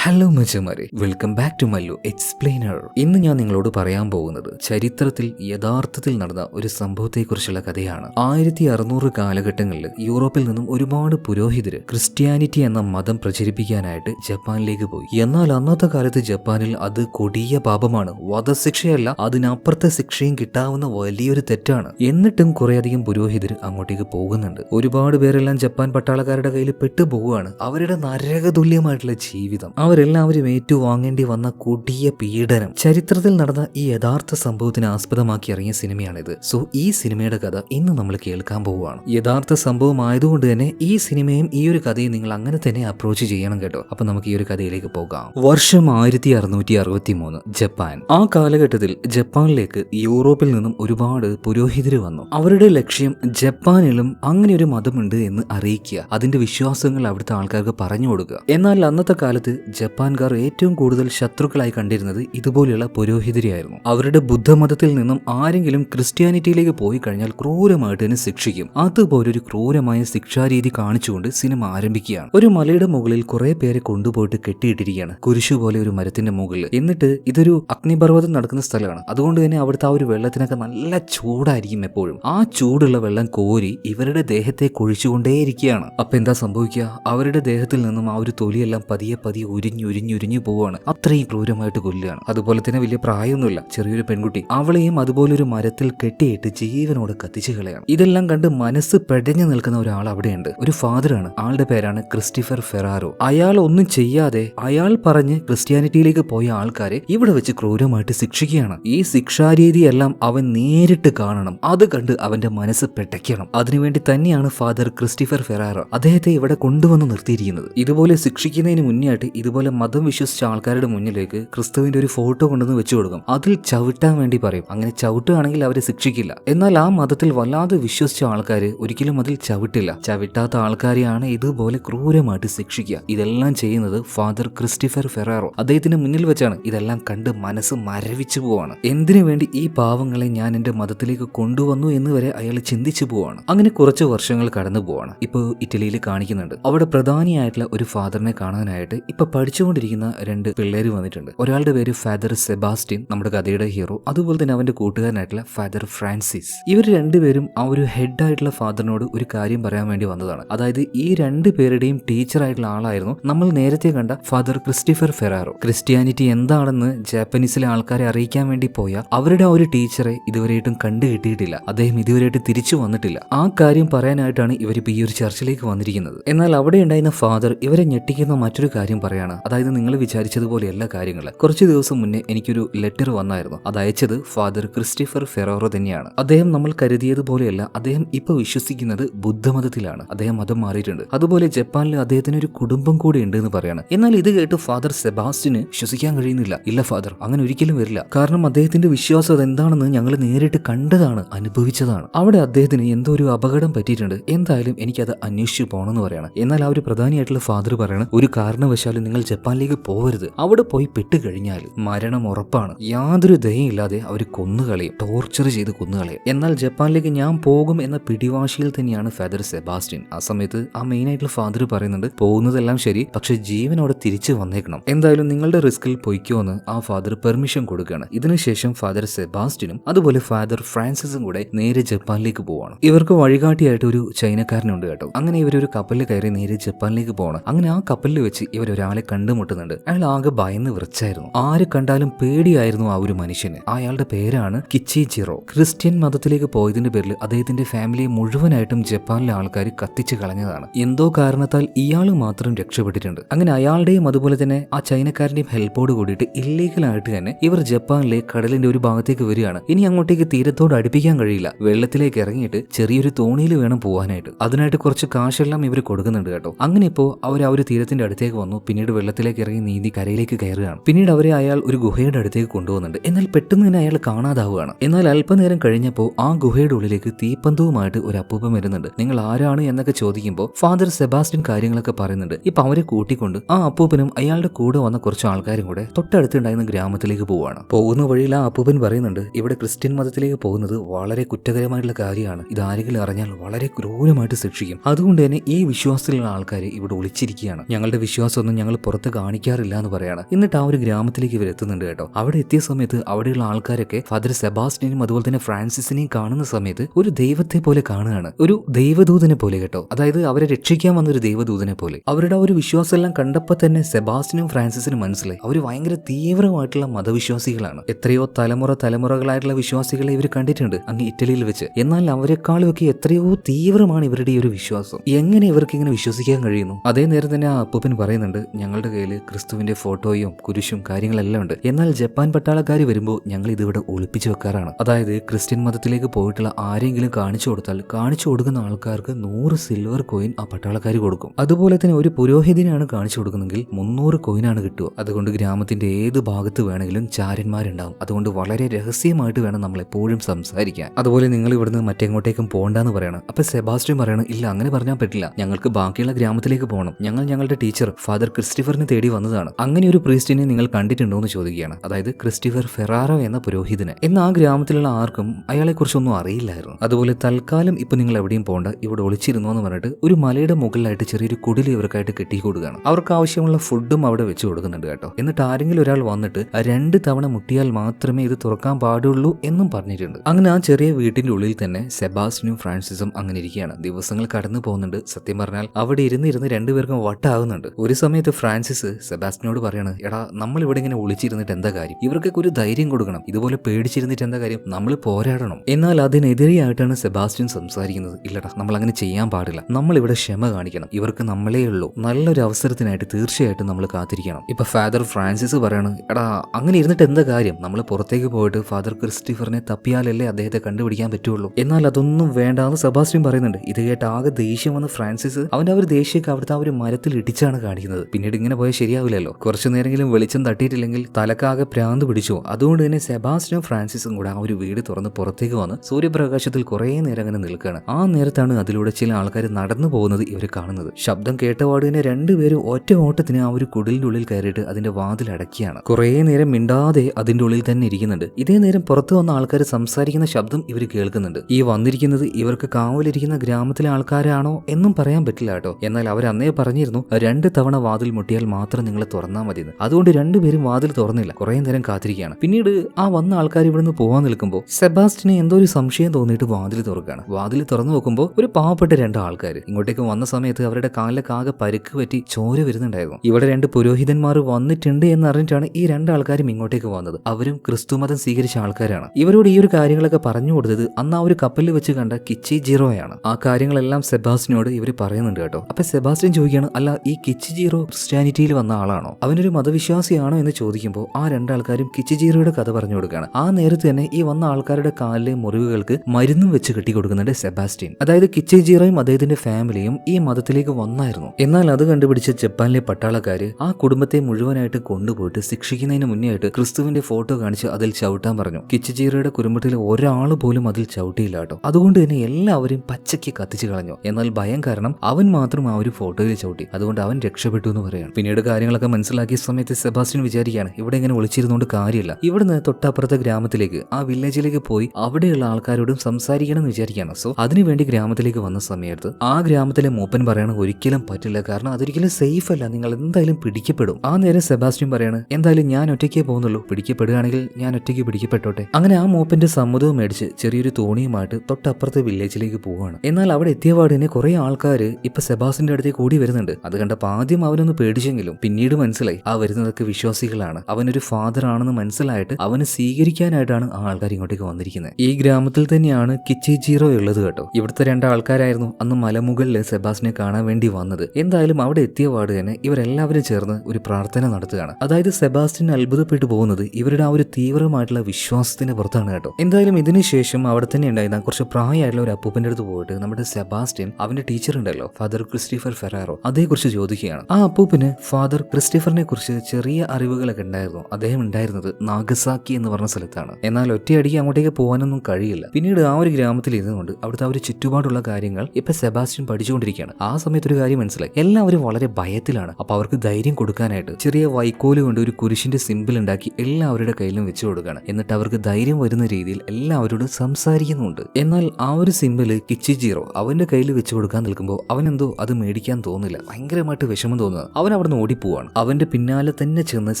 Hello മച്ചമാരെ welcome back to Mallu explainer ഇന്ന് ഞാൻ നിങ്ങളോട് പറയാൻ പോകുന്നത് ചരിത്രത്തിൽ യഥാർത്ഥത്തിൽ നടന്ന ഒരു സംഭവത്തെക്കുറിച്ചുള്ള കഥയാണ്. ആയിരത്തി അറുന്നൂറ് കാലഘട്ടങ്ങളിൽ യൂറോപ്പിൽ നിന്നും ഒരുപാട് പുരോഹിതര് ക്രിസ്ത്യാനിറ്റി എന്ന മതം പ്രചരിപ്പിക്കാനായിട്ട് ജപ്പാനിലേക്ക് പോയി. എന്നാൽ അന്നത്തെ കാലത്ത് ജപ്പാനിൽ അത് കൊടിയ പാപമാണ്. വധശിക്ഷയല്ല അതിനപ്പുറത്തെ ശിക്ഷയും കിട്ടാവുന്ന വലിയൊരു തെറ്റാണ്. എന്നിട്ടും കുറേയധികം പുരോഹിതർ അങ്ങോട്ടേക്ക് പോകുന്നുണ്ട്. ഒരുപാട് പേരെല്ലാം ജപ്പാൻ പട്ടാളക്കാരുടെ കയ്യിൽ പെട്ടുപോവുകയാണ്. അവരുടെ നരകതുല്യമായിട്ടുള്ള ജീവിതം. അവരെല്ലാവരും ഏറ്റുവാങ്ങേണ്ടി വന്ന കൊടിയ പീഡനം. ചരിത്രത്തിൽ നടന്ന ഈ യഥാർത്ഥ സംഭവത്തിന് ആസ്പദമാക്കി ഇറങ്ങിയ സിനിമയാണിത്. സോ ഈ സിനിമയുടെ കഥ ഇന്ന് നമ്മൾ കേൾക്കാൻ പോവുകയാണ്. യഥാർത്ഥ സംഭവം ആയതുകൊണ്ട് തന്നെ ഈ സിനിമയും ഈ ഒരു കഥയും നിങ്ങൾ അങ്ങനെ തന്നെ അപ്രോച്ച് ചെയ്യണം കേട്ടോ. അപ്പൊ നമുക്ക് ഈ ഒരു കഥയിലേക്ക് പോകാം. വർഷം ആയിരത്തി അറുന്നൂറ്റി അറുപത്തി മൂന്ന് ജപ്പാൻ. ആ കാലഘട്ടത്തിൽ ജപ്പാനിലേക്ക് യൂറോപ്പിൽ നിന്നും ഒരുപാട് പുരോഹിതർ വന്നു. അവരുടെ ലക്ഷ്യം ജപ്പാനിലും അങ്ങനെ ഒരു മതമുണ്ട് എന്ന് അറിയിക്കുക. അതിന്റെ വിശ്വാസങ്ങൾ അവിടുത്തെ ആൾക്കാർക്ക് പറഞ്ഞു കൊടുക്കുക. എന്നാൽ അന്നത്തെ കാലത്ത് ജപ്പാൻകാർ ഏറ്റവും കൂടുതൽ ശത്രുക്കളായി കണ്ടിരുന്നത് ഇതുപോലെയുള്ള പുരോഹിതരെയായിരുന്നു. അവരുടെ ബുദ്ധമതത്തിൽ നിന്നും ആരെങ്കിലും ക്രിസ്ത്യാനിറ്റിയിലേക്ക് പോയി കഴിഞ്ഞാൽ ക്രൂരമായിട്ട് തന്നെ ശിക്ഷിക്കും. അതുപോലൊരു ക്രൂരമായ ശിക്ഷാരീതി കാണിച്ചുകൊണ്ട് സിനിമ ആരംഭിക്കുകയാണ്. ഒരു മലയുടെ മുകളിൽ കുറെ പേരെ കൊണ്ടുപോയിട്ട് കെട്ടിയിട്ടിരിക്കുകയാണ്. കുരിശു പോലെ ഒരു മരത്തിന്റെ മുകളിൽ. എന്നിട്ട് ഇതൊരു അഗ്നിപർവതം നടക്കുന്ന സ്ഥലമാണ്. അതുകൊണ്ട് തന്നെ അവിടുത്തെ ആ ഒരു വെള്ളത്തിനൊക്കെ നല്ല ചൂടായിരിക്കും എപ്പോഴും. ആ ചൂടുള്ള വെള്ളം കോരി ഇവരുടെ ദേഹത്തെ കൊഴിച്ചുകൊണ്ടേയിരിക്കുകയാണ്. അപ്പൊ എന്താ സംഭവിക്കുക? അവരുടെ ദേഹത്തിൽ നിന്നും ആ ഒരു തൊലിയെല്ലാം പതിയെ പതിയെ ഉരിഞ്ഞുരിഞ്ഞുരിഞ്ഞു പോവാണ്. അത്രയും ക്രൂരമായിട്ട് കൊല്ലുകയാണ്. അതുപോലെ തന്നെ വലിയ പ്രായമൊന്നുമില്ല. ചെറിയൊരു പെൺകുട്ടി. അവളെയും അതുപോലെ ഒരു മരത്തിൽ കെട്ടിയിട്ട് ജീവനോട് കത്തിച്ചു കളയാണ്. ഇതെല്ലാം കണ്ട് മനസ്സ് പെടഞ്ഞു നിൽക്കുന്ന ഒരാൾ അവിടെയുണ്ട്. ഒരു ഫാദറാണ്. ആളുടെ പേരാണ് ക്രിസ്റ്റിഫർ ഫെറാറോ. അയാൾ ഒന്നും ചെയ്യാതെ അയാൾ പറഞ്ഞ് ക്രിസ്ത്യാനിറ്റിയിലേക്ക് പോയ ആൾക്കാരെ ഇവിടെ വെച്ച് ക്രൂരമായിട്ട് ശിക്ഷിക്കുകയാണ്. ഈ ശിക്ഷാരീതിയെല്ലാം അവൻ നേരിട്ട് കാണണം. അത് കണ്ട് അവന്റെ മനസ്സ് പെട്ടയ്ക്കണം അതിനുവേണ്ടി തന്നെയാണ് ഫാദർ ക്രിസ്റ്റിഫർ ഫെറാറോ അദ്ദേഹത്തെ ഇവിടെ കൊണ്ടുവന്ന് നിർത്തിയിരിക്കുന്നത്. ഇതുപോലെ ശിക്ഷിക്കുന്നതിന് മുന്നേ ആയിട്ട് ഇതുപോലെ മതം വിശ്വസിച്ച ആൾക്കാരുടെ മുന്നിലേക്ക് ക്രിസ്തുവിന്റെ ഒരു ഫോട്ടോ കൊണ്ടുവന്ന് വെച്ചു കൊടുക്കും. അതിൽ ചവിട്ടാൻ വേണ്ടി പറയും. അങ്ങനെ ചവിട്ടുകയാണെങ്കിൽ അവരെ ശിക്ഷിക്കില്ല. എന്നാൽ ആ മതത്തിൽ വല്ലാതെ വിശ്വസിച്ച ആൾക്കാർ ഒരിക്കലും അതിൽ ചവിട്ടില്ല. ചവിട്ടാത്ത ആൾക്കാരെയാണ് ഇതുപോലെ ക്രൂരമായിട്ട് ശിക്ഷിക്കുക. ഇതെല്ലാം ചെയ്യുന്നത് ഫാദർ ക്രിസ്റ്റിഫർ ഫെറാറോ. അദ്ദേഹത്തിന്റെ മുന്നിൽ വെച്ചാണ്. ഇതെല്ലാം കണ്ട് മനസ്സ് മരവിച്ചു പോവാണ്. എന്തിനു വേണ്ടി ഈ പാവങ്ങളെ ഞാൻ എന്റെ മതത്തിലേക്ക് കൊണ്ടുവന്നു എന്ന് വരെ അയാൾ ചിന്തിച്ചു പോവാണ്. അങ്ങനെ കുറച്ച് വർഷങ്ങൾ കടന്നു പോവാണ്. ഇപ്പോൾ ഇറ്റലിയിൽ കാണിക്കുന്നുണ്ട്. അവിടെ പ്രധാനിയായിട്ടുള്ള ഒരു ഫാദറിനെ കാണാനായിട്ട് ഇപ്പൊ പഠിച്ചുകൊണ്ടിരിക്കുന്ന രണ്ട് പിള്ളേർ വന്നിട്ടുണ്ട്. ഒരാളുടെ പേര് ഫാദർ സെബാസ്റ്റ്യൻ നമ്മുടെ കഥയുടെ ഹീറോ. അതുപോലെ തന്നെ അവന്റെ കൂട്ടുകാരനായിട്ടുള്ള ഫാദർ ഫ്രാൻസിസ്. ഇവർ രണ്ടുപേരും ആ ഒരു ഹെഡ് ആയിട്ടുള്ള ഫാദറിനോട് ഒരു കാര്യം പറയാൻ വേണ്ടി വന്നതാണ്. അതായത് ഈ രണ്ട് പേരുടെയും ടീച്ചർ ആയിട്ടുള്ള ആളായിരുന്നു നമ്മൾ നേരത്തെ കണ്ട ഫാദർ ക്രിസ്റ്റിഫർ ഫെറാറോ. ക്രിസ്ത്യാനിറ്റി എന്താണെന്ന് ജാപ്പനീസിലെ ആൾക്കാരെ അറിയിക്കാൻ വേണ്ടി പോയ അവരുടെ ആ ഒരു ടീച്ചറെ ഇതുവരെയായിട്ടും കണ്ടു കിട്ടിയിട്ടില്ല. അദ്ദേഹം ഇതുവരെയായിട്ട് തിരിച്ചു വന്നിട്ടില്ല. ആ കാര്യം പറയാനായിട്ടാണ് ഇവരിപ്പോൾ ഈ ഒരു ചർച്ചിലേക്ക് വന്നിരിക്കുന്നത്. എന്നാൽ അവിടെ ഉണ്ടായിരുന്ന ഫാദർ ഇവരെ ഞെട്ടിക്കുന്ന മറ്റൊരു കാര്യം പറയാണ്. അതായത് നിങ്ങൾ വിചാരിച്ചതുപോലെയല്ല കാര്യങ്ങൾ. കുറച്ച് ദിവസം മുന്നേ എനിക്കൊരു ലെറ്റർ വന്നായിരുന്നു. അത് അയച്ചത് ഫാദർ ക്രിസ്റ്റിഫർ ഫെറോറോ തന്നെയാണ്. അദ്ദേഹം നമ്മൾ കരുതിയതുപോലെയല്ല അദ്ദേഹം ഇപ്പൊ വിശ്വസിക്കുന്നത് ബുദ്ധമതത്തിലാണ്. അദ്ദേഹം മതം മാറിയിട്ടുണ്ട്. അതുപോലെ ജപ്പാനിൽ അദ്ദേഹത്തിന് ഒരു കുടുംബം കൂടി ഉണ്ട് എന്ന് പറയാണ്. എന്നാൽ ഇത് കേട്ട് ഫാദർ സെബാസ്റ്റിന് വിശ്വസിക്കാൻ കഴിയുന്നില്ല. ഇല്ല ഫാദർ അങ്ങനെ ഒരിക്കലും വരില്ല. കാരണം അദ്ദേഹത്തിന്റെ വിശ്വാസം അതെന്താണെന്ന് ഞങ്ങൾ നേരിട്ട് കണ്ടതാണ് അനുഭവിച്ചതാണ്. അവിടെ അദ്ദേഹത്തിന് എന്തോ ഒരു അപകടം പറ്റിയിട്ടുണ്ട്. എന്തായാലും എനിക്കത് അന്വേഷിച്ചു പോകണമെന്ന് പറയണം. എന്നാൽ ആ ഒരു പ്രധാനിയായിട്ടുള്ള ഫാദർ പറയണം ഒരു കാരണവശാലും നിങ്ങൾ ജപ്പാനിലേക്ക് പോകരുത് അവിടെ പോയി പെട്ടുകഴിഞ്ഞാൽ മരണം ഉറപ്പാണ്. യാതൊരു ദയയില്ലാതെ അവർ കൊന്നുകളയും ടോർച്ചർ ചെയ്ത് കൊന്നുകളയും. എന്നാൽ ജപ്പാനിലേക്ക് ഞാൻ പോകും എന്ന പിടിവാശിയിൽ തന്നെയാണ് ഫാദർ സെബാസ്റ്റ്യൻ. ആ സമയത്ത് ആ മെയിൻ ആയിട്ടുള്ള ഫാദർ പറയുന്നുണ്ട് പോകുന്നതെല്ലാം ശരി പക്ഷെ ജീവനോടെ തിരിച്ചു വന്നേക്കണം. എന്തായാലും നിങ്ങളുടെ റിസ്കിൽ പൊയ്ക്കോ എന്ന് ആ ഫാദർ പെർമിഷൻ കൊടുക്കുകയാണ്. ഇതിനുശേഷം ഫാദർ സെബാസ്റ്റിനും അതുപോലെ ഫാദർ ഫ്രാൻസിസും കൂടെ നേരെ ജപ്പാനിലേക്ക് പോവാണ്. ഇവർക്ക് വഴികാട്ടിയായിട്ട് ഒരു ചൈനക്കാരനുണ്ട് കേട്ടോ. അങ്ങനെ ഇവരൊരു കപ്പലിൽ കയറി നേരെ ജപ്പാനിലേക്ക് പോകണം അങ്ങനെ ആ കപ്പലിൽ വെച്ച് ഇവർ ഒരാളെ കണ്ടുമുട്ടുന്നുണ്ട് അയാൾ ആകെ ഭയന്ന് വിറച്ചായിരുന്നു. ആര് കണ്ടാലും പേടിയായിരുന്നു ആ ഒരു മനുഷ്യന്. അയാളുടെ പേരാണ് കിച്ചി ജിറോ. ക്രിസ്ത്യൻ മതത്തിലേക്ക് പോയതിന്റെ പേരിൽ അദ്ദേഹത്തിന്റെ ഫാമിലിയെ മുഴുവനായിട്ടും ജപ്പാനിലെ ആൾക്കാർ കത്തിച്ചു കളഞ്ഞതാണ്. എന്തോ കാരണത്താൽ ഇയാൾ മാത്രം രക്ഷപ്പെട്ടിട്ടുണ്ട്. അങ്ങനെ അയാളുടെയും അതുപോലെ തന്നെ ആ ചൈനക്കാരന്റെയും ഹെൽപ്പോട് കൂടിയിട്ട് ഇല്ലീഗലായിട്ട് തന്നെ ഇവർ ജപ്പാനിലെ കടലിന്റെ ഒരു ഭാഗത്തേക്ക് വരികയാണ്. ഇനി അങ്ങോട്ടേക്ക് തീരത്തോട് അടുപ്പിക്കാൻ കഴിയില്ല. വെള്ളത്തിലേക്ക് ഇറങ്ങിയിട്ട് ചെറിയൊരു തോണിയിൽ വേണം പോകാനായിട്ട് അതിനായിട്ട് കുറച്ച് കാശെല്ലാം ഇവർ കൊടുക്കുന്നുണ്ട് കേട്ടോ. അങ്ങനെ ഇപ്പോൾ അവർ ആ ഒരു തീരത്തിന്റെ അടുത്തേക്ക് വന്നു. പിന്നീട് വെള്ളത്തിലേക്ക് ഇറങ്ങി നീന്തി കരയിലേക്ക് കയറുകയാണ്. പിന്നീട് അവരെ അയാൾ ഒരു ഗുഹയുടെ അടുത്തേക്ക് കൊണ്ടുപോകുന്നുണ്ട്. എന്നാൽ പെട്ടെന്ന് തന്നെ അയാൾ കാണാതാവുകയാണ്. എന്നാൽ അല്പനേരം കഴിഞ്ഞപ്പോൾ ആ ഗുഹയുടെ ഉള്ളിലേക്ക് തീപ്പന്തവുമായിട്ട് ഒരു അപ്പൂപ്പൻ വരുന്നുണ്ട്. നിങ്ങൾ ആരാണ്? എന്നൊക്കെ ചോദിക്കുമ്പോൾ ഫാദർ സെബാസ്റ്റ്യൻ കാര്യങ്ങളൊക്കെ പറയുന്നുണ്ട്. ഇപ്പൊ അവരെ കൂട്ടിക്കൊണ്ട് ആ അപ്പൂപ്പനും അയാളുടെ കൂടെ വന്ന കുറച്ച് ആൾക്കാരും കൂടെ തൊട്ടടുത്തുണ്ടായിരുന്ന ഗ്രാമത്തിലേക്ക് പോവുകയാണ്. പോകുന്ന വഴിയിൽ ആ അപ്പൂപ്പൻ പറയുന്നുണ്ട് ഇവിടെ ക്രിസ്ത്യൻ മതത്തിലേക്ക് പോകുന്നത് വളരെ കുറ്റകരമായിട്ടുള്ള കാര്യമാണ്. ഇത് ആരെങ്കിലും അറിഞ്ഞാൽ വളരെ ക്രൂരമായിട്ട് ശിക്ഷിക്കും. അതുകൊണ്ട് തന്നെ ഈ വിശ്വാസത്തിലുള്ള ആൾക്കാർ ഇവിടെ ഒളിച്ചിരിക്കുകയാണ്. ഞങ്ങളുടെ വിശ്വാസമൊന്നും ഞങ്ങൾ പുറത്ത് കാണിക്കാറില്ല എന്ന് പറയാണ്. എന്നിട്ട് ആ ഒരു ഗ്രാമത്തിലേക്ക് ഇവർ എത്തുന്നുണ്ട് കേട്ടോ. അവിടെ എത്തിയ സമയത്ത് അവിടെയുള്ള ആൾക്കാരൊക്കെ ഫാദർ സെബാസ്റ്റിനെയും അതുപോലെ തന്നെ ഫ്രാൻസിസിനെയും കാണുന്ന സമയത്ത് ഒരു ദൈവത്തെ പോലെ കാണുകയാണ്. ഒരു ദൈവദൂതനെ പോലെ കേട്ടോ. അതായത് അവരെ രക്ഷിക്കാൻ വന്ന ഒരു ദൈവദൂതനെ പോലെ. അവരുടെ ആ ഒരു വിശ്വാസം എല്ലാം കണ്ടപ്പോൾ തന്നെ സെബാസ്റ്റിനും ഫ്രാൻസിസിനും മനസ്സിലായി. അവർ ഭയങ്കര തീവ്രമായിട്ടുള്ള മതവിശ്വാസികളാണ്. എത്രയോ തലമുറ തലമുറകളായിട്ടുള്ള വിശ്വാസികളെ ഇവർ കണ്ടിട്ടുണ്ട് അങ്ങ് ഇറ്റലിയിൽ വെച്ച്. എന്നാൽ അവരെക്കാളും ഒക്കെ എത്രയോ തീവ്രമാണ് ഇവരുടെ ഈ ഒരു വിശ്വാസം. എങ്ങനെ ഇവർക്ക് ഇങ്ങനെ വിശ്വസിക്കാൻ കഴിയുന്നു? അതേ നേരം തന്നെ ആ അപ്പൂപ്പൻ പറയുന്നുണ്ട് ഞങ്ങളുടെ കയ്യിൽ ക്രിസ്തുവിന്റെ ഫോട്ടോയും കുരിശും കാര്യങ്ങളെല്ലാം ഉണ്ട്. എന്നാൽ ജപ്പാൻ പട്ടാളക്കാർ വരുമ്പോൾ ഞങ്ങൾ ഇതിവിടെ ഒളിപ്പിച്ചു വെക്കാറാണ്. അതായത് ക്രിസ്ത്യൻ മതത്തിലേക്ക് പോയിട്ടുള്ള ആരെങ്കിലും കാണിച്ചു കൊടുത്താൽ കാണിച്ചു കൊടുക്കുന്ന ആൾക്കാർക്ക് നൂറ് സിൽവർ കോയിൻ ആ പട്ടാളക്കാർ കൊടുക്കും. അതുപോലെ തന്നെ ഒരു പുരോഹിതനാണ് കാണിച്ചു കൊടുക്കുന്നെങ്കിൽ മുന്നൂറ് കോയിനാണ് കിട്ടുക. അതുകൊണ്ട് ഗ്രാമത്തിന്റെ ഏത് ഭാഗത്ത് വേണമെങ്കിലും ചാരന്മാരുണ്ടാവും. അതുകൊണ്ട് വളരെ രഹസ്യമായിട്ട് വേണം നമ്മൾ എപ്പോഴും സംസാരിക്കാൻ. അതുപോലെ നിങ്ങൾ ഇവിടുന്ന് മറ്റെങ്ങോട്ടേക്കും പോകണ്ടെന്ന് പറയണം. അപ്പൊ സെബാസ്റ്റ്യൻ പറയണം ഇല്ല അങ്ങനെ പറഞ്ഞാൽ പറ്റില്ല. ഞങ്ങൾക്ക് ബാക്കിയുള്ള ഗ്രാമത്തിലേക്ക് പോകണം. ഞങ്ങൾ ഞങ്ങളുടെ ടീച്ചർ ഫാദർ ക്രിസ്റ്റഫറിനെ തേടി വന്നതാണ്. അങ്ങനെ ഒരു പ്രീസ്റ്റിനെ നിങ്ങൾ കണ്ടിട്ടുണ്ടോ എന്ന് ചോദിക്കുകയാണ്. അതായത് ക്രിസ്റ്റീഫർ ഫെറാറോ എന്ന പുരോഹിതനെ. എന്നാൽ ആ ഗ്രാമത്തിലുള്ള ആർക്കും അയാളെ കുറിച്ചൊന്നും അറിയില്ലായിരുന്നു. അതുപോലെ തൽക്കാലം ഇപ്പൊ നിങ്ങൾ എവിടെയും പോകണ്ട ഇവിടെ ഒളിച്ചിരുന്നു എന്ന് പറഞ്ഞിട്ട് ഒരു മലയുടെ മുകളിലായിട്ട് ചെറിയൊരു കുടിൽ ഇവർക്കായിട്ട് കെട്ടി കൊടുക്കുകയാണ് അവർക്ക് ആവശ്യമുള്ള ഫുഡും അവിടെ വെച്ച് കൊടുക്കുന്നുണ്ട് കേട്ടോ. എന്നിട്ട് ആരെങ്കിലും ഒരാൾ വന്നിട്ട് രണ്ട് തവണ മുട്ടിയാൽ മാത്രമേ ഇത് തുറക്കാൻ പാടുള്ളൂ എന്നും പറഞ്ഞിട്ടുണ്ട്. അങ്ങനെ ആ ചെറിയ വീട്ടിന്റെ ഉള്ളിൽ തന്നെ സെബാസ്റ്റിനും ഫ്രാൻസിസും അങ്ങനെ ഇരിക്കുകയാണ്. ദിവസങ്ങൾ കടന്നു പോകുന്നുണ്ട്. സത്യം പറഞ്ഞാൽ അവിടെ ഇരുന്ന് ഇരുന്ന് രണ്ടുപേർക്കും വട്ടാകുന്നുണ്ട്. ഒരു സമയത്ത് ഫ്രാൻസിസ് സെബാസ്റ്റിനോട് പറയാണ് എടാ നമ്മൾ ഇവിടെ ഇങ്ങനെ ഒളിച്ചിരുന്നിട്ട് എന്താ കാര്യം? ഇവർക്കൊക്കെ ഒരു ധൈര്യം കൊടുക്കണം. ഇതുപോലെ പേടിച്ചിരുന്നിട്ട് എന്താ കാര്യം? നമ്മൾ പോരാടണം. എന്നാൽ അതിനെതിരെയായിട്ടാണ് സെബാസ്റ്റ്യൻ സംസാരിക്കുന്നത്. ഇല്ലടാ നമ്മൾ അങ്ങനെ ചെയ്യാൻ പാടില്ല. നമ്മൾ ഇവിടെ ക്ഷമ കാണിക്കണം. ഇവർക്ക് നമ്മളേ ഉള്ളൂ. നല്ലൊരു അവസരത്തിനായിട്ട് തീർച്ചയായിട്ടും നമ്മൾ കാത്തിരിക്കണം. ഇപ്പൊ ഫാദർ ഫ്രാൻസിസ് പറയാണ് എടാ അങ്ങനെ ഇരുന്നിട്ട് എന്താ കാര്യം? നമ്മൾ പുറത്തേക്ക് പോയിട്ട് ഫാദർ ക്രിസ്റ്റീഫറിനെ തപ്പിയാലല്ലേ അദ്ദേഹത്തെ കണ്ടുപിടിക്കാൻ പറ്റുള്ളൂ? എന്നാൽ അതൊന്നും വേണ്ടാന്ന് സെബാസ്റ്റ്യൻ പറയുന്നുണ്ട്. ഇത് കേട്ട് ആകെ ദേഷ്യം വന്ന ഫ്രാൻസിസ് അവന്റെ ആ ഒരു ദേഷ്യമൊക്കെ അവിടുത്തെ ആ ഒരു മരത്തിൽ ഇടിച്ചാണ് കാണിക്കുന്നത്. പിന്നീട് ഇങ്ങനെ പോയാൽ ശരിയാവില്ലല്ലോ. കുറച്ചു നേരെങ്കിലും വെളിച്ചം തട്ടിയിട്ടില്ലെങ്കിൽ തലക്കാകെ പ്രാന്ത് പിടിച്ചു. അതുകൊണ്ട് തന്നെ സെബാസ്റ്റിനും ഫ്രാൻസിസും കൂടെ ആ ഒരു വീട് തുറന്ന് പുറത്തേക്ക് വന്ന് സൂര്യപ്രകാശത്തിൽ കുറേ നേരം അങ്ങനെ നിൽക്കുകയാണ്. ആ നേരത്താണ് അതിലൂടെ ചില ആൾക്കാർ നടന്നു പോകുന്നത് ഇവർ കാണുന്നത്. ശബ്ദം കേട്ടപാട് തന്നെ രണ്ടുപേരും ഒറ്റ ഓട്ടത്തിന് ആ ഒരു കുടിലിന്റെ ഉള്ളിൽ കയറിയിട്ട് അതിന്റെ വാതിൽ അടക്കിയാണ് കുറേ നേരം മിണ്ടാതെ അതിന്റെ ഉള്ളിൽ തന്നെ ഇരിക്കുന്നുണ്ട്. ഇതേ നേരം പുറത്തു വന്ന ആൾക്കാർ സംസാരിക്കുന്ന ശബ്ദം ഇവർ കേൾക്കുന്നുണ്ട്. ഈ വന്നിരിക്കുന്നത് ഇവർക്ക് കാവലിരിക്കുന്ന ഗ്രാമത്തിലെ ആൾക്കാരാണോ എന്നും പറയാൻ പറ്റില്ല കേട്ടോ. എന്നാൽ അവർ അന്നേ പറഞ്ഞിരുന്നു രണ്ട് തവണ വാതിൽ മുട്ടിയാൽ മാത്രം നിങ്ങൾ തുറന്നാൽ മതിയെന്ന് അതുകൊണ്ട് രണ്ടുപേരും വാതിൽ തുറന്നില്ല. കുറേ നേരം കാത്തിരിക്കുകയാണ്. പിന്നീട് ആ വന്ന ആൾക്കാർ ഇവിടുന്ന് പോകാൻ നിൽക്കുമ്പോൾ സെബാസ്റ്റിന് എന്തോ ഒരു സംശയം തോന്നിയിട്ട് വാതിൽ തുറക്കുകയാണ്. വാതിൽ തുറന്നു നോക്കുമ്പോൾ ഒരു പാവപ്പെട്ട രണ്ട് ആൾക്കാർ. ഇങ്ങോട്ടേക്ക് വന്ന സമയത്ത് അവരുടെ കാലിലെ കാകെ പരുക്ക് പറ്റി ചോര വരുന്നുണ്ടായിരുന്നു. ഇവിടെ രണ്ട് പുരോഹിതന്മാർ വന്നിട്ടുണ്ട് എന്ന് അറിഞ്ഞിട്ടാണ് ഈ രണ്ട് ആൾക്കാരും ഇങ്ങോട്ടേക്ക് വന്നത്. അവരും ക്രിസ്തുമതം സ്വീകരിച്ച ആൾക്കാരാണ്. ഇവരോട് ഈ ഒരു കാര്യങ്ങളൊക്കെ പറഞ്ഞു കൊടുത്തത് അന്ന് ആ ഒരു കപ്പലിൽ വെച്ച് കണ്ട കിച്ചി ജീറോയാണ്. ആ കാര്യങ്ങളെല്ലാം സെബാസ്റ്റിനോട് ഇവർ പറയുന്നുണ്ട് കേട്ടോ. അപ്പൊ സെബാസ്റ്റിൻ ചോദിക്കുകയാണ് അല്ല ഈ കിച്ചി ജീറോ ക്രിസ്ത്യാനിറ്റിയിൽ വന്ന ആളാണോ? അവനൊരു മതവിശ്വാസിയാണോ എന്ന് ചോദിക്കുമ്പോൾ ആ രണ്ടാൾക്കാരും കിച്ചിജീറയുടെ കഥ പറഞ്ഞു കൊടുക്കുകയാണ്. ആ നേരത്ത് തന്നെ ഈ വന്ന ആൾക്കാരുടെ കാലിലെ മുറിവുകൾക്ക് മരുന്നും വെച്ച് കെട്ടി കൊടുക്കുന്നുണ്ട് സെബാസ്റ്റ്യൻ. അതായത് കിച്ചിജീറയും അദ്ദേഹത്തിന്റെ ഫാമിലിയും ഈ മതത്തിലേക്ക് വന്നായിരുന്നു. എന്നാൽ അത് കണ്ടുപിടിച്ച ജപ്പാനിലെ പട്ടാളക്കാര് ആ കുടുംബത്തെ മുഴുവനായിട്ട് കൊണ്ടുപോയിട്ട് ശിക്ഷിക്കുന്നതിന് മുന്നേ ക്രിസ്തുവിന്റെ ഫോട്ടോ കാണിച്ച് അതിൽ ചവിട്ടാൻ പറഞ്ഞു. കിച്ചിജീറയുടെ കുടുംബത്തിലെ ഒരാൾ പോലും അതിൽ ചവിട്ടിയില്ല കേട്ടോ. അതുകൊണ്ട് തന്നെ എല്ലാവരും പച്ചയ്ക്ക് കത്തിച്ചു കളഞ്ഞു. എന്നാൽ ഭയം കാരണം അവൻ മാത്രം ആ ഒരു ഫോട്ടോയിൽ ചവിട്ടി. അതുകൊണ്ട് അവൻ രക്ഷപ്പെട്ടു എന്ന് പറയാണ് പിന്നീട് കാര്യങ്ങളൊക്കെ മനസ്സിലാക്കിയ സമയത്ത് സെബാസ്റ്റ്യൻ വിചാരിക്കുകയാണ് ഇവിടെ ഇങ്ങനെ ഒളിച്ചിരുന്നുകൊണ്ട് കാര്യമില്ല. ഇവിടുന്ന് തൊട്ടപ്പുറത്തെ ഗ്രാമത്തിലേക്ക് ആ വില്ലേജിലേക്ക് പോയി അവിടെയുള്ള ആൾക്കാരോടും സംസാരിക്കണം എന്ന് വിചാരിക്കുകയാണ്. സോ അതിനുവേണ്ടി ഗ്രാമത്തിലേക്ക് വന്ന സമയത്ത് ആ ഗ്രാമത്തിലെ മൂപ്പൻ പറയണ ഒരിക്കലും പറ്റില്ല. കാരണം അതൊരിക്കലും സേഫ് അല്ല. നിങ്ങൾ എന്തായാലും പിടിക്കപ്പെടും. ആ നേരം സെബാസ്റ്റ്യൻ പറയാണ് എന്തായാലും ഞാൻ ഒറ്റയ്ക്കേ പോകുന്നുള്ളൂ. പിടിക്കപ്പെടുകയാണെങ്കിൽ ഞാൻ ഒറ്റയ്ക്ക് പിടിക്കപ്പെട്ടോട്ടെ. അങ്ങനെ ആ മൂപ്പന്റെ സമ്മതവും മേടിച്ച് ചെറിയൊരു തോണിയുമായിട്ട് തൊട്ടപ്പുറത്തെ വില്ലേജിലേക്ക് പോവുകയാണ്. എന്നാൽ അവിടെ എത്തിയപാട് തന്നെ കുറെ ആൾക്കാർ ഇപ്പൊ സെബാസ്റ്റിന്റെ അടുത്തേക്ക് കൂടി വരുന്നുണ്ട്. അത് കണ്ടപ്പോൾ ആദ്യം അവനൊന്ന് പേടിച്ചെങ്കിലും പിന്നീട് മനസ്സിലായി ആ വരുന്നതൊക്കെ വിശ്വാസികളാണ്. അവനൊരു ഫാദർ ആണെന്ന് മനസ്സിലായിട്ട് അവന് സ്വീകരിക്കാനായിട്ടാണ് ആ ആൾക്കാർ ഇങ്ങോട്ടേക്ക് വന്നിരിക്കുന്നത്. ഈ ഗ്രാമത്തിൽ തന്നെയാണ് കിച്ചി ജീറോ ഉള്ളത് കേട്ടോ. ഇവിടുത്തെ രണ്ട് ആൾക്കാരായിരുന്നു അന്ന് മലമുകളിൽ സെബാസിനെ കാണാൻ വേണ്ടി വന്നത്. എന്തായാലും അവിടെ എത്തിയ പാട് തന്നെ ഇവരെല്ലാവരും ചേർന്ന് ഒരു പ്രാർത്ഥന നടത്തുകയാണ്. അതായത് സെബാസ്റ്റിൻ അത്ഭുതപ്പെട്ടു പോകുന്നത് ഇവരുടെ ആ ഒരു തീവ്രമായിട്ടുള്ള വിശ്വാസത്തിന്റെ പുറത്താണ് കേട്ടോ. എന്തായാലും ഇതിനുശേഷം അവിടെ തന്നെ ഉണ്ടായിരുന്ന കുറച്ച് പ്രായമായിട്ടുള്ള ഒരു അപ്പൂപ്പന്റെ അടുത്ത് പോയിട്ട് നമ്മുടെ സെബാസ്റ്റ്യൻ അവന്റെ ടീച്ചർ ഉണ്ടല്ലോ ഫാദർ ക്രിസ്റ്റീഫർ ഫെറാറോ അതേക്കുറിച്ച് ചോദിക്കുകയാണ്. ആ അപ്പൂപ്പന് ഫാദർ ക്രിസ്റ്റഫറിനെ കുറിച്ച് ചെറിയ അറിവുകളൊക്കെ ഉണ്ടായിരുന്നു. അദ്ദേഹം ഉണ്ടായിരുന്നത് നാഗസാക്കി എന്ന് പറഞ്ഞ സ്ഥലത്താണ്. എന്നാൽ ഒറ്റയടിക്ക് അങ്ങോട്ടേക്ക് പോകാനൊന്നും കഴിയില്ല. പിന്നീട് ആ ഒരു ഗ്രാമത്തിൽ ഇരുന്നുകൊണ്ട് അവിടുത്തെ ആ ഒരു ചുറ്റുപാടുള്ള കാര്യങ്ങൾ ഇപ്പൊ സെബാസ്റ്റ്യൻ പഠിച്ചുകൊണ്ടിരിക്കുകയാണ്. ആ സമയത്ത് ഒരു കാര്യം മനസ്സിലായി. എല്ലാവരും വളരെ ഭയത്തിലാണ്. അപ്പൊ അവർക്ക് ധൈര്യം കൊടുക്കാനായിട്ട് ചെറിയ വൈക്കോൽ കൊണ്ട് ഒരു കുരിശിന്റെ സിമ്പിൾ ഉണ്ടാക്കി എല്ലാവരുടെ കയ്യിലും വെച്ചു കൊടുക്കുകയാണ്. എന്നിട്ട് അവർക്ക് ധൈര്യം വരുന്ന രീതിയിൽ എല്ലാവരോടും സംസാരിക്കുന്നുണ്ട് എന്നാൽ ആ ഒരു സിമ്പിൾ കിച്ചിജീറോ അവന്റെ കയ്യിൽ വെച്ചു കൊടുക്കാൻ നിൽക്കുമ്പോൾ അവനെന്തോ അത് മേടിക്കാൻ തോന്നില്ല. ഭയങ്കരമായിട്ട് വിഷമം തോന്നുന്നത് അവൻ അവിടുന്ന് ഓടിപ്പോവാണ്. അവന്റെ പിന്നാലെ തന്നെ ചെന്ന്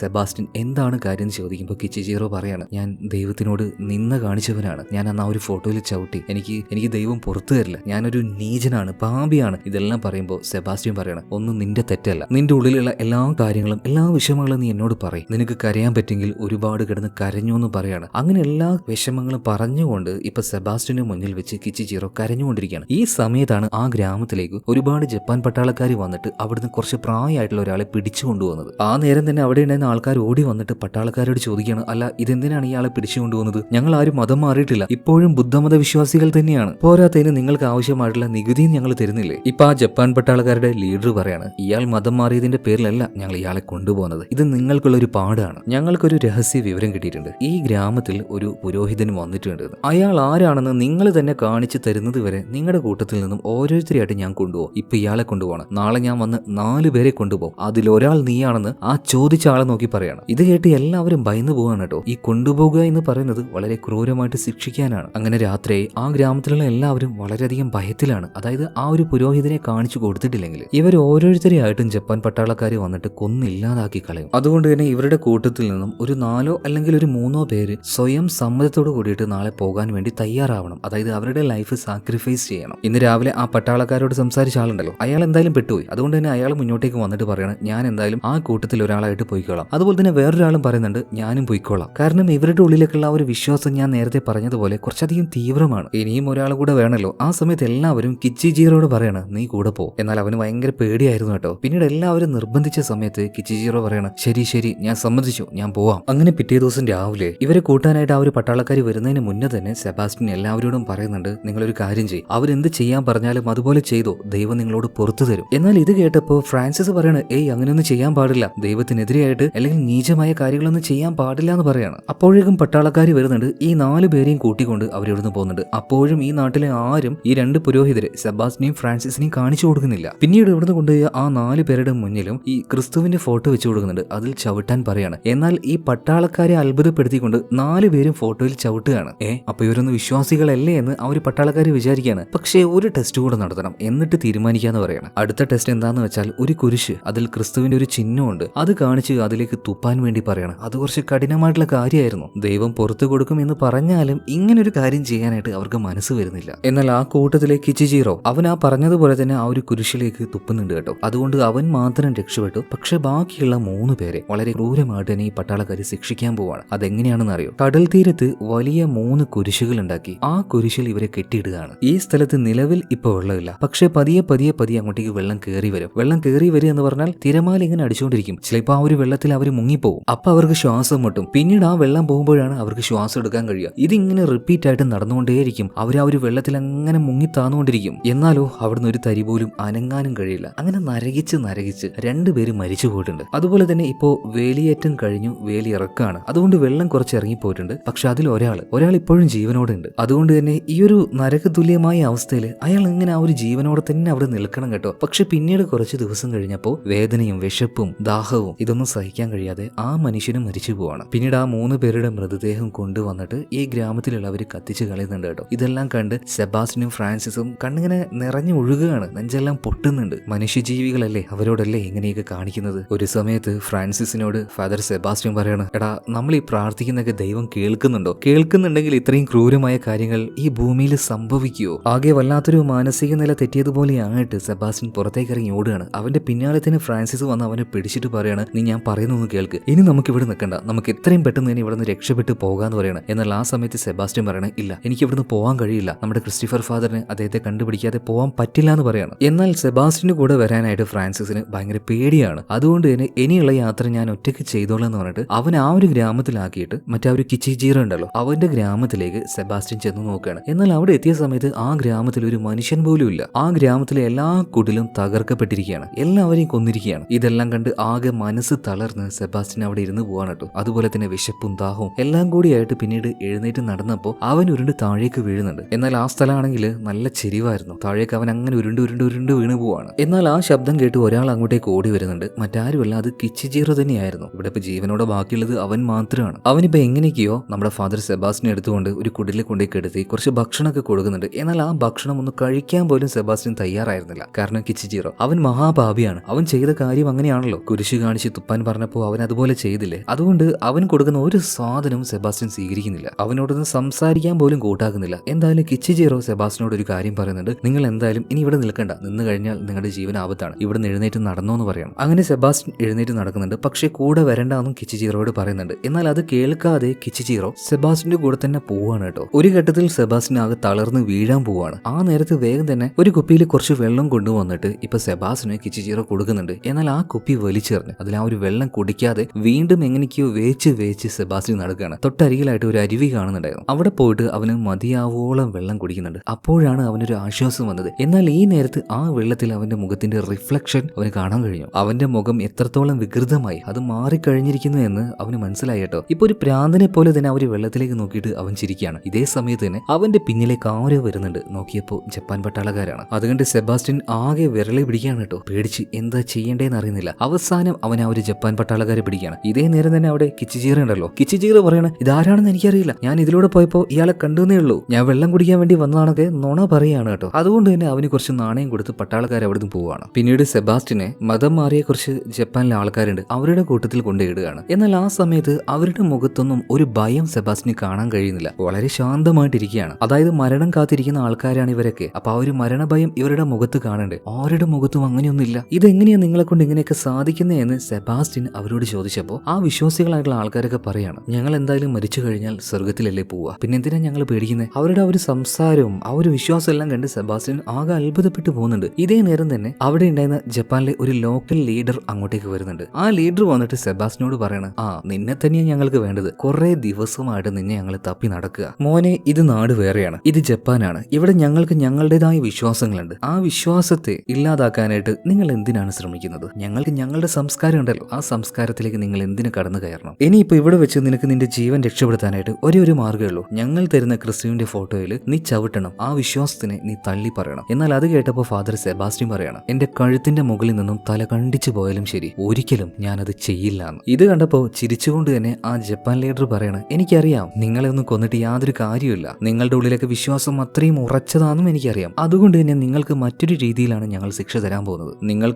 സെബാസ്റ്റ്യൻ എന്താണ് കാര്യം എന്ന് ചോദിക്കുമ്പോൾ കിച്ചിജീറോ പറയാണ് ഞാൻ ദൈവത്തിനോട് നിന്ന കാണിച്ചവനാണ്. ഞാൻ അന്ന് ആ ഒരു ഫോട്ടോയിൽ ചവിട്ടി. എനിക്ക് എനിക്ക് ദൈവം പുറത്തു തരില്ല. ഞാനൊരു നീചനാണ് പാപിയാണ്. ഇതെല്ലാം പറയുമ്പോൾ സെബാസ്റ്റ്യൻ പറയാണ് ഒന്നും നിന്റെ തെറ്റല്ല. നിന്റെ ഉള്ളിലുള്ള എല്ലാ കാര്യങ്ങളും എല്ലാ വിഷമങ്ങളും നീ എന്നോട് പറയും. നിനക്ക് കരയാൻ പറ്റുമെങ്കിൽ ഒരുപാട് കിടന്ന് കരഞ്ഞു എന്ന് പറയാണ്. അങ്ങനെ എല്ലാ വിഷമങ്ങളും പറഞ്ഞുകൊണ്ട് ഇപ്പൊ സെബാസ്റ്റ്യന് മുന്നിൽ വെച്ച് കിച്ചിജീറോ കരഞ്ഞുകൊണ്ടിരിക്കുകയാണ്. ഈ സമയത്താണ് ആ ഗ്രാമത്തിലേക്ക് ഒരുപാട് ജപ്പാൻ പട്ടാളക്കാർ വന്നിട്ട് അവിടുന്ന് കുറച്ച് പ്രായമായിട്ടുള്ള ഒരാളെ പിടിച്ചു കൊണ്ടുവന്നത്. ആ നേരം തന്നെ അവിടെ ഉണ്ടായിരുന്ന ആൾക്കാർ ഓടി വന്നിട്ട് പട്ടാളക്കാരോട് ചോദിക്കുകയാണ് അല്ല ഇതെന്തിനാണ് ഇയാളെ പിടിച്ചു കൊണ്ടുവന്നത്? ഞങ്ങൾ ആരും മതം മാറിയിട്ടില്ല. ഇപ്പോഴും ബുദ്ധമത വിശ്വാസികൾ തന്നെയാണ്. പോരാത്തതിന് നിങ്ങൾക്ക് ആവശ്യമായിട്ടുള്ള നികുതിയും ഞങ്ങൾ തരുന്നില്ലേ? ഇപ്പൊ ആ ജപ്പാൻ പട്ടാളക്കാരുടെ ലീഡർ പറയാണ് ഇയാൾ മതം മാറിയതിന്റെ പേരിലല്ല ഞങ്ങൾ ഇയാളെ കൊണ്ടുപോകുന്നത്. ഇത് നിങ്ങൾക്കുള്ള ഒരു പാടാണ് ഞങ്ങൾക്കൊരു രഹസ്യ വിവരം കിട്ടിയിട്ടുണ്ട്. ഈ ഗ്രാമത്തിൽ ഒരു പുരോഹിതൻ വന്നിട്ടുണ്ട് അയാൾ ആരാണെന്ന് നിങ്ങൾ തന്നെ കാണിച്ചു തരുന്നത് വരെ നിങ്ങളുടെ കൂട്ടത്തിൽ നിന്നും ഓരോരുത്തരെയായിട്ട് ഞാൻ കൊണ്ടുപോകും. ഇപ്പൊ ഇയാളെ കൊണ്ടുപോകണം. നാളെ ഞാൻ വന്ന് നാല് പേരെ കൊണ്ടുപോകും. അതിലൊരാൾ നീയാണെന്ന് ആ ചോദിച്ച ആളെ നോക്കി പറയാണ്. ഇത് കേട്ട് എല്ലാവരും ഭയന്നു പോവാണ് കേട്ടോ. ഈ കൊണ്ടുപോകുക എന്ന് പറയുന്നത് വളരെ ക്രൂരമായിട്ട് ശിക്ഷിക്കാനാണ്. അങ്ങനെ രാത്രി ആ ഗ്രാമത്തിലുള്ള എല്ലാവരും വളരെയധികം ഭയത്തിലാണ്. അതായത് ആ ഒരു പുരോഹിതനെ കാണിച്ചു കൊടുത്തിട്ടില്ലെങ്കിൽ ഇവർ ഓരോരുത്തരെയായിട്ടും ജപ്പാൻ പട്ടാളക്കാർ വന്നിട്ട് കൊന്നില്ലാതാക്കി കളയും. അതുകൊണ്ട് തന്നെ ഇവരുടെ കൂട്ടത്തിൽ നിന്നും ഒരു നാലോ അല്ലെങ്കിൽ ഒരു മൂന്നോ പേര് സ്വയം സമ്മതത്തോട് കൂടിയിട്ട് നാളെ പോകാൻ വേണ്ടി തയ്യാറാവണം. അതായത് അവരുടെ ലൈഫ് സാക്രിഫൈസ് ചെയ്യണം. ഇന്ന് രാവിലെ ആ പട്ടാളക്കാരോട് സംസാരിച്ച ആളുണ്ടല്ലോ. അയാൾ എന്തായാലും പെട്ടുപോയി. അതുകൊണ്ട് തന്നെ അയാൾ മുന്നോട്ടേക്ക് വന്നിട്ട് പറയണം. ഞാൻ എന്തായാലും ആ കൂട്ടത്തിൽ ഒരാളായിട്ട് പോയിക്കോളാം. അതുപോലെ തന്നെ വേറൊരാളും പറയുന്നുണ്ട് ഞാനും പോയിക്കോളാം. കാരണം ഇവരുടെ ഉള്ളിലേക്കുള്ള ഒരു വിശ്വാസം ഞാൻ നേരത്തെ പറഞ്ഞതുപോലെ കുറച്ചധികം തീവ്രമാണ്. ഇനിയും ഒരാൾ കൂടെ വേണമല്ലോ ആ സമയത്ത് എല്ലാവരും കിച്ചിജീറോട് പറയണം നീ കൂടെ പോ. എന്നാൽ അവന് ഭയങ്കര പേടിയായിരുന്നു കേട്ടോ. പിന്നീട് എല്ലാവരും നിർബന്ധിച്ച സമയത്ത് കിച്ചിജീറോ പറയണം ശരി ശരി ഞാൻ സമ്മതിച്ചു ഞാൻ പോവാം. അങ്ങനെ പിറ്റേ ദിവസം രാവിലെ ഇവരെ കൂട്ടാനായിട്ട് ആ ഒരു പട്ടാളക്കാർ വരുന്നതിന് മുന്നേ തന്നെ സെബാസ്റ്റിൻ എല്ലാവരോടും പറയുന്നുണ്ട് നിങ്ങളൊരു കാര്യം ചെയ്യും. അവരെന്ത് ചെയ്യാൻ പറഞ്ഞാലും അതുപോലെ ചെയ്തോ. ദൈവം നിങ്ങളോട് പുറത്തു തരും. എന്നാൽ ഇത് കേട്ടപ്പോൾ ഫ്രാൻസിസ് പറയണ ഏയ് അങ്ങനെയൊന്നും ചെയ്യാൻ പാടില്ല. ദൈവത്തിനെതിരെയായിട്ട് അല്ലെങ്കിൽ നീചമായ കാര്യങ്ങളൊന്നും ചെയ്യാൻ പാടില്ല എന്ന് പറയാണ്. അപ്പോഴേക്കും പട്ടാളക്കാർ വരുന്നുണ്ട്. ഈ നാല് പേരെയും കൂട്ടിക്കൊണ്ട് അവരിവിടുന്ന് പോകുന്നുണ്ട്. അപ്പോഴും ഈ നാട്ടിലെ ആരും ഈ രണ്ട് പുരോഹിതരെ സെബാസ്റ്റിനെയും ഫ്രാൻസിസിനെയും കാണിച്ചു കൊടുക്കുന്നില്ല. പിന്നീട് ഇവിടുന്ന് കൊണ്ടുപോയി ആ നാല് പേരുടെ മുന്നിലും ഈ ക്രിസ്തുവിന്റെ ഫോട്ടോ വെച്ചു കൊടുക്കുന്നുണ്ട്. അതിൽ ചവിട്ടാൻ പറയാണ്. എന്നാൽ ഈ പട്ടാളക്കാരെ അത്ഭുതപ്പെടുത്തിക്കൊണ്ട് നാല് പേരും ഫോട്ടോയിൽ ചവിട്ടുകയാണ്. ഏ അപ്പൊ ഇവരൊന്നും വിശ്വാസികളല്ലേ എന്ന് ആ ഒരു പട്ടാളക്കാർ വിചാരിക്കുകയാണ്. പക്ഷേ ഒരു ടെസ്റ്റ് കൂടെ നടത്തണം. എന്നിട്ട് തീരുമാനിക്കാന്ന് പറയണം. അടുത്ത ടെസ്റ്റ് എന്താന്ന് വെച്ചാൽ ഒരു കുരിശ്. അതിൽ ക്രിസ്തുവിന്റെ ഒരു ചിഹ്നമുണ്ട്. അത് കാണിച്ച് അതിലേക്ക് തുപ്പാൻ വേണ്ടി പറയണം. അത് കുറച്ച് കഠിനമായിട്ടുള്ള കാര്യമായിരുന്നു. ദൈവം പുറത്തു കൊടുക്കും എന്ന് പറഞ്ഞാലും ഇങ്ങനെ ഒരു കാര്യം ചെയ്യാനായിട്ട് അവർക്ക് മനസ്സ് വരുന്നില്ല. എന്നാൽ ആ കൂട്ടത്തിലെ കിച്ചിജീറോ അവൻ ആ പറഞ്ഞതുപോലെ തന്നെ ആ ഒരു കുരിശിലേക്ക് തുപ്പുന്നുണ്ട് കേട്ടോ. അതുകൊണ്ട് അവൻ മാത്രം രക്ഷപ്പെട്ടു. പക്ഷെ ബാക്കിയുള്ള മൂന്ന് പേരെ വളരെ ക്രൂരമായിട്ട് തന്നെ ഈ പട്ടാളക്കാർ ശിക്ഷിക്കാൻ പോവാണ്. അതെങ്ങനെയാണെന്ന് അറിയോ കടൽ തീരത്ത് വലിയ മൂന്ന് കുരിശുകൾ ഉണ്ടാക്കി ആ കുരിശിൽ ഇവരെ കെട്ടിയിടുകയാണ്. ഈ സ്ഥലത്ത് നിലവിൽ ഇപ്പോൾ വെള്ളമില്ല പക്ഷെ പതിയെ പതിയെ പതിയെ അങ്ങോട്ടേക്ക് വെള്ളം കയറി വരും. വെള്ളം കയറി വരിക എന്ന് പറഞ്ഞാൽ തിരമാല ഇങ്ങനെ അടിച്ചുകൊണ്ടിരിക്കും. ചിലപ്പോൾ ആ ഒരു വെള്ളത്തിൽ അവർ മുങ്ങിപ്പോവും. അപ്പൊ അവർക്ക് ശ്വാസം മുട്ടും. പിന്നീട് ആ വെള്ളം പോകുമ്പോഴാണ് അവർക്ക് ശ്വാസം എടുക്കാൻ കഴിയുക. ഇതിങ്ങനെ റിപ്പീറ്റ് ആയിട്ട് നടന്നുകൊണ്ടേയിരിക്കും. അവർ ആ ഒരു വെള്ളത്തിൽ അങ്ങനെ മുങ്ങി താന്നുകൊണ്ടിരിക്കും. എന്നാലോ അവിടുന്ന് ഒരു തരി പോലും അനങ്ങാനും കഴിയില്ല. അങ്ങനെ നരകിച്ച് നരകിച്ച് രണ്ടുപേരും മരിച്ചു പോയിട്ടുണ്ട്. അതുപോലെ തന്നെ ഇപ്പോ വേലിയേറ്റം കഴിഞ്ഞു വേലി ഇറക്കാണ്. അതുകൊണ്ട് വെള്ളം കുറച്ച് ഇറങ്ങിപ്പോയിട്ടുണ്ട്. പക്ഷെ അതിൽ ഒരാൾ ഒരാൾ ഇപ്പോഴും ജീവനോടെ ഉണ്ട് അതുകൊണ്ട് തന്നെ ഈ ഒരു നരകതുല്യമായ അവസ്ഥയിൽ അയാൾ ഇങ്ങനെ ആ ഒരു ജീവനോടെ തന്നെ അവിടെ നിൽക്കണം കേട്ടോ. പക്ഷെ പിന്നീട് കുറച്ച് ദിവസം കഴിഞ്ഞപ്പോൾ വേദനയും വിശപ്പും ദാഹവും ഇതൊന്നും സഹിക്കാൻ കഴിയാതെ ആ മനുഷ്യനും മരിച്ചു പോവാണ്. പിന്നീട് ആ മൂന്ന് പേരുടെ മൃതദേഹം കൊണ്ടുവന്നിട്ട് ഈ ഗ്രാമത്തിലുള്ളവർ കത്തിച്ച് കളയുന്നുണ്ട് കേട്ടോ. ഇതെല്ലാം കണ്ട് സെബാസ്റ്റിനും ഫ്രാൻസിസും കണ്ണിങ്ങനെ നിറഞ്ഞു ഒഴുകുകയാണ്. നെഞ്ചെല്ലാം പൊട്ടുന്നുണ്ട്. മനുഷ്യജീവികളല്ലേ അവരോടല്ലേ ഇങ്ങനെയൊക്കെ കാണിക്കുന്നത്? ഒരു സമയത്ത് ഫ്രാൻസിസിനോട് ഫാദർ സെബാസ്റ്റ്യൻ പറയാണ് എടാ നമ്മൾ ഈ പ്രാർത്ഥിക്കുന്നൊക്കെ ദൈവം കേൾക്കുന്നുണ്ടോ? കേൾക്കുന്നുണ്ടെങ്കിൽ ഇത്രയും ക്രൂരമായ കാര്യങ്ങൾ ഈ ഭൂമിയിൽ സംഭവിക്കുമോ ആകെ വല്ലാത്തൊരു മാനസിക നില തെറ്റിയതുപോലെയായിട്ട് സെബാസ്റ്റ്യൻ പുറത്തേക്ക് ഇറങ്ങി ഓടുകയാണ്. അവന്റെ പിന്നാലെ തന്നെ ഫ്രാൻസിസ് വന്ന് അവനെ പിടിച്ചിട്ട് പറയാണ് നീ ഞാൻ പറയുന്നൊന്ന് കേൾക്ക്. ഇനി നമുക്ക് ഇവിടെ നിൽക്കണ്ട. നമുക്ക് എത്രയും പെട്ടെന്ന് തന്നെ ഇവിടെ നിന്ന് രക്ഷപ്പെട്ട് പോകാന്ന് പറയണം. എന്നാൽ ആ സമയത്ത് സെബാസ്റ്റ്യൻ പറയണേ ഇല്ല എനിക്ക് ഇവിടുന്ന് പോകാൻ കഴിയില്ല. നമ്മുടെ ക്രിസ്റ്റഫർ ഫാദറിന് അദ്ദേഹത്തെ കണ്ടുപിടിക്കാതെ പോകാൻ പറ്റില്ല എന്ന് പറയാണ്. എന്നാൽ സെബാസ്റ്റിന് കൂടെ വരാനായിട്ട് ഫ്രാൻസിസിന് ഭയങ്കര പേടിയാണ്. അതുകൊണ്ട് തന്നെ ഇനിയുള്ള യാത്ര ഞാൻ ഒറ്റയ്ക്ക് ചെയ്തോളാം എന്ന് പറഞ്ഞിട്ട് അവൻ ആ ഒരു ഗ്രാമത്തിലാക്കിയിട്ട് മറ്റേ ഒരു കിച്ചിജീറ ഉണ്ടല്ലോ അവന്റെ ഗ്രാമത്തിലേക്ക് സെബാസ്റ്റ്യൻ ചെന്ന് നോക്കുകയാണ്. എന്നാൽ അവിടെ എത്തിയ സമയത്ത് ആ ഗ്രാമത്തിൽ ഒരു മനുഷ്യൻ പോലും ഇല്ല. ആ ഗ്രാമത്തിലെ എല്ലാ കുടിലും തകർക്കപ്പെട്ടിരിക്കുകയാണ്. എല്ലാവരെയും കൊന്നിരിക്കുകയാണ് ഇതെല്ലാം കണ്ട് ആകെ മനസ്സ് തളർന്ന് സെബാസ്റ്റ്യൻ അവിടെ ഇരുന്ന് പോവാണ് കേട്ടോ. അതുപോലെ തന്നെ വിശപ്പും ദാഹവും എല്ലാം കൂടിയായിട്ട് പിന്നീട് എഴുന്നേറ്റ് നടന്നപ്പോൾ അവൻ ഉരുണ്ട് താഴേക്ക് വീഴുന്നുണ്ട്. എന്നാൽ ആ സ്ഥലമാണെങ്കിൽ നല്ല ചെരിവായിരുന്നു. താഴേക്ക് അവൻ അങ്ങനെ ഉരുണ്ട് ഉരുണ്ട് ഉരുണ്ട് വീണ് പോവാണ്. എന്നാൽ ആ ശബ്ദം കേട്ട് ഒരാൾ അങ്ങോട്ടേക്ക് ഓടി വരുന്നുണ്ട്. മറ്റാരുമല്ല അത് കിച്ചിജീറോ തന്നെയായിരുന്നു. ഇവിടെ ഇപ്പൊ ജീവനോടെ ബാക്കിയുള്ളത് അവൻ മാത്രമാണ്. അവനിപ്പോ എങ്ങനെയൊക്കെയോ നമ്മുടെ ഫാദർ സെബാസ്റ്റിനെ എടുത്തുകൊണ്ട് ഒരു കുടിലിൽ കൊണ്ടേ കെടുത്തി കുറച്ച് ഭക്ഷണമൊക്കെ കൊടുക്കുന്നുണ്ട്. എന്നാൽ ആ ഭക്ഷണം ഒന്ന് കഴിക്കാൻ പോലും സെബാസ്റ്റിൻ തയ്യാറായിരുന്നില്ല. കാരണം കിച്ചിജീറോ അവൻ മഹാഭാവിയാണ്. അവൻ ചെയ്ത ചെയ്ത കാര്യം അങ്ങനെയാണല്ലോ. കുരിശ് കാണിച്ച് തുപ്പാൻ പറഞ്ഞപ്പോൾ അവൻ അതുപോലെ ചെയ്തില്ലേ? അതുകൊണ്ട് അവൻ കൊടുക്കുന്ന ഒരു സാധനവും സെബാസ്റ്റ്യൻ സ്വീകരിക്കുന്നില്ല. അവനോടൊന്ന് സംസാരിക്കാൻ പോലും കൂട്ടാക്കുന്നില്ല. എന്തായാലും കിച്ചിജീറോ സെബാസ്റ്റിനോട് ഒരു കാര്യം പറയുന്നുണ്ട്. നിങ്ങൾ എന്തായാലും ഇനി ഇവിടെ നിൽക്കണ്ട. നിന്ന് കഴിഞ്ഞാൽ നിങ്ങളുടെ ജീവൻ ആപത്താണ്. ഇവിടെ എഴുന്നേറ്റ് നടന്നോ എന്ന് പറയണം അങ്ങനെ സെബാസ്റ്റ്യൻ എഴുന്നേറ്റ് നടക്കുന്നുണ്ട്. പക്ഷേ കൂടെ വരണ്ടെന്നും കിച്ചിജീറോയോട് പറയുന്നുണ്ട്. എന്നാൽ അത് കേൾക്കാതെ കിച്ചിജീറോ സെബാസ്റ്റിന്റെ കൂടെ തന്നെ പോവാണ് കേട്ടോ. ഒരു ഘട്ടത്തിൽ സെബാസ്റ്റിൻ ആകെ തളർന്ന് വീഴാൻ പോവാണ്. ആ നേരത്ത് വേഗം തന്നെ ഒരു കുപ്പിയിൽ കുറച്ച് വെള്ളം കൊണ്ടുവന്നിട്ട് ഇപ്പൊ സെബാസ്റ്റിന് കിച്ചിജീറോ കൊടുക്കുന്നുണ്ട്. എന്നാൽ ആ കുപ്പി വലിച്ചെറിഞ്ഞ് അതിൽ ആ ഒരു വെള്ളം കുടിക്കാതെ വീണ്ടും എങ്ങനെയൊക്കെയോ വേച്ച് വേച്ച് സെബാസ്റ്റ്യൻ നടക്കുകയാണ്. തൊട്ടരികിലായിട്ട് ഒരു അരുവി കാണുന്നുണ്ടായിരുന്നു. അവിടെ പോയിട്ട് അവന് മതിയാവോളം വെള്ളം കുടിക്കുന്നുണ്ട്. അപ്പോഴാണ് അവനൊരു ആശ്വാസം വന്നത്. എന്നാൽ ഈ നേരത്ത് ആ വെള്ളത്തിൽ അവന്റെ മുഖത്തിന്റെ റിഫ്ലക്ഷൻ അവന് കാണാൻ കഴിഞ്ഞു. അവന്റെ മുഖം എത്രത്തോളം വികൃതമായി അത് മാറിക്കഴിഞ്ഞിരിക്കുന്നു എന്ന് അവന് മനസ്സിലായി കേട്ടോ. ഇപ്പൊ ഒരു പ്രാന്തനെ പോലെ തന്നെ അവർ വെള്ളത്തിലേക്ക് നോക്കിയിട്ട് അവൻ ചിരിക്കുകയാണ്. ഇതേ സമയത്ത് തന്നെ അവന്റെ പിന്നിലേക്ക് ആരോ വരുന്നുണ്ട്. നോക്കിയപ്പോൾ ജപ്പാൻ പട്ടാളക്കാരാണ്. അതുകൊണ്ട് സെബാസ്റ്റ്യൻ ആകെ വിരളി പിടിക്കുകയാണ് കേട്ടോ. പേടിച്ച് എന്താ ചെയ്യേണ്ടതെന്ന് അറിയുന്നില്ല. അവസാനം അവൻ ആ ഒരു ജപ്പാൻ പട്ടാളക്കാരെ പിടിക്കുകയാണ്. ഇതേ നേരം തന്നെ അവിടെ കിച്ചിചീർ ഉണ്ടല്ലോ. കിച്ചിചീർ പറയണ ഇതാരാണെന്ന് എനിക്കറിയില്ല. ഞാൻ ഇതിലൂടെ പോയപ്പോൾ ഇയാളെ കണ്ടുവന്നേ ഉള്ളൂ. ഞാൻ വെള്ളം കുടിക്കാൻ വേണ്ടി വന്നതാണൊക്കെ നുണ പറയാണ് കേട്ടോ. അതുകൊണ്ട് തന്നെ അവന് കുറച്ച് നാണയം കൊടുത്ത് പട്ടാളക്കാർ അവിടെ നിന്ന് പോവുകയാണ്. പിന്നീട് സെബാസ്റ്റിനെ മതം മാറിയ കുറച്ച് ജപ്പാനിലെ ആൾക്കാരുണ്ട്. അവരുടെ കൂട്ടത്തിൽ കൊണ്ടുപോയിടുകയാണ്. എന്നാൽ ആ സമയത്ത് അവരുടെ മുഖത്തൊന്നും ഒരു ഭയം സെബാസ്റ്റിന് കാണാൻ കഴിയുന്നില്ല. വളരെ ശാന്തമായിട്ടിരിക്കുകയാണ്. അതായത് മരണം കാത്തിരിക്കുന്ന ആൾക്കാരാണ് ഇവരൊക്കെ. അപ്പൊ ആ ഒരു മരണഭയം ഇവരുടെ മുഖത്ത് കാണണ്ട്? ആരുടെ മുഖത്തും അങ്ങനെയൊന്നുമില്ല. ഇതെങ്ങനെയാ നിങ്ങളെ കൊണ്ട് ഇങ്ങനെയൊക്കെ സാധിക്കുന്നേ എന്ന് സെബാസ്റ്റിൻ അവരോട് ചോദിച്ചപ്പോൾ ആ വിശ്വാസികളായിട്ടുള്ള ആൾക്കാരൊക്കെ പറയാണ് ഞങ്ങൾ എന്തായാലും മരിച്ചു കഴിഞ്ഞാൽ സ്വർഗത്തിലല്ലേ പോവുക? പിന്നെ എന്തിനാ ഞങ്ങൾ പേടിക്കുന്നത് അവരുടെ ആ ഒരു സംസാരവും ആ ഒരു വിശ്വാസം എല്ലാം കണ്ട് സെബാസ്റ്റിൻ ആകെ അത്ഭുതപ്പെട്ടു പോകുന്നുണ്ട്. ഇതേ നേരം തന്നെ അവിടെ ഉണ്ടായിരുന്ന ജപ്പാനിലെ ഒരു ലോക്കൽ ലീഡർ അങ്ങോട്ടേക്ക് വരുന്നുണ്ട്. ആ ലീഡർ വന്നിട്ട് സെബാസ്റ്റിനോട് പറയണം ആ നിന്നെ തന്നെയാണ് ഞങ്ങൾക്ക് വേണ്ടത്. കുറെ ദിവസമായിട്ട് നിന്നെ ഞങ്ങൾ തപ്പി നടക്കുക. മോനെ ഇത് നാട് വേറെയാണ്. ഇത് ജപ്പാനാണ്. ഇവിടെ ഞങ്ങൾക്ക് ഞങ്ങളുടേതായ വിശ്വാസങ്ങളുണ്ട്. ആ വിശ്വാസത്തെ ഇല്ലാതാക്കാനായിട്ട് നിങ്ങൾ എന്തിനാണ് ശ്രമിക്കുന്നത്? ഞങ്ങൾക്ക് ഞങ്ങളുടെ സംസ്കാരം ഉണ്ടല്ലോ. ആ സംസ്കാരത്തിലേക്ക് നിങ്ങൾ എന്തിനു കടന്നു കയറണം? ഇനിയിപ്പോൾ ഇവിടെ വെച്ച് നിനക്ക് നിന്റെ ജീവൻ രക്ഷപ്പെടുത്താനായിട്ട് ഒരേ ഒരു മാർഗമേ ഉള്ളൂ. ഞങ്ങൾ തരുന്ന ക്രിസ്തുവിന്റെ ഫോട്ടോയിൽ നീ ചവിട്ടണം. ആ വിശ്വാസത്തിനെ നീ തള്ളി പറയണം. എന്നാൽ അത് കേട്ടപ്പോൾ ഫാദർ സെബാസ്റ്റ്യൻ പറയണം എന്റെ കഴുത്തിന്റെ മുകളിൽ നിന്നും തല കണ്ടിച്ചു പോയാലും ശരി. ഒരിക്കലും ഞാനത് ചെയ്യില്ല എന്ന്. ഇത് കണ്ടപ്പോൾ ചിരിച്ചുകൊണ്ട് തന്നെ ആ ജപ്പാൻ ലീഡർ പറയണം എനിക്കറിയാം. നിങ്ങളെ ഒന്നും കൊന്നിട്ട് യാതൊരു കാര്യമില്ല നിങ്ങളുടെ ഉള്ളിലൊക്കെ വിശ്വാസം അത്രയും ഉറച്ചതാണെന്നും എനിക്കറിയാം. അതുകൊണ്ട് തന്നെ നിങ്ങൾക്ക് മറ്റൊരു രീതിയിലാണ് ഞങ്ങൾ ശിക്ഷ തരാൻ പോകുന്നത്. നിങ്ങൾ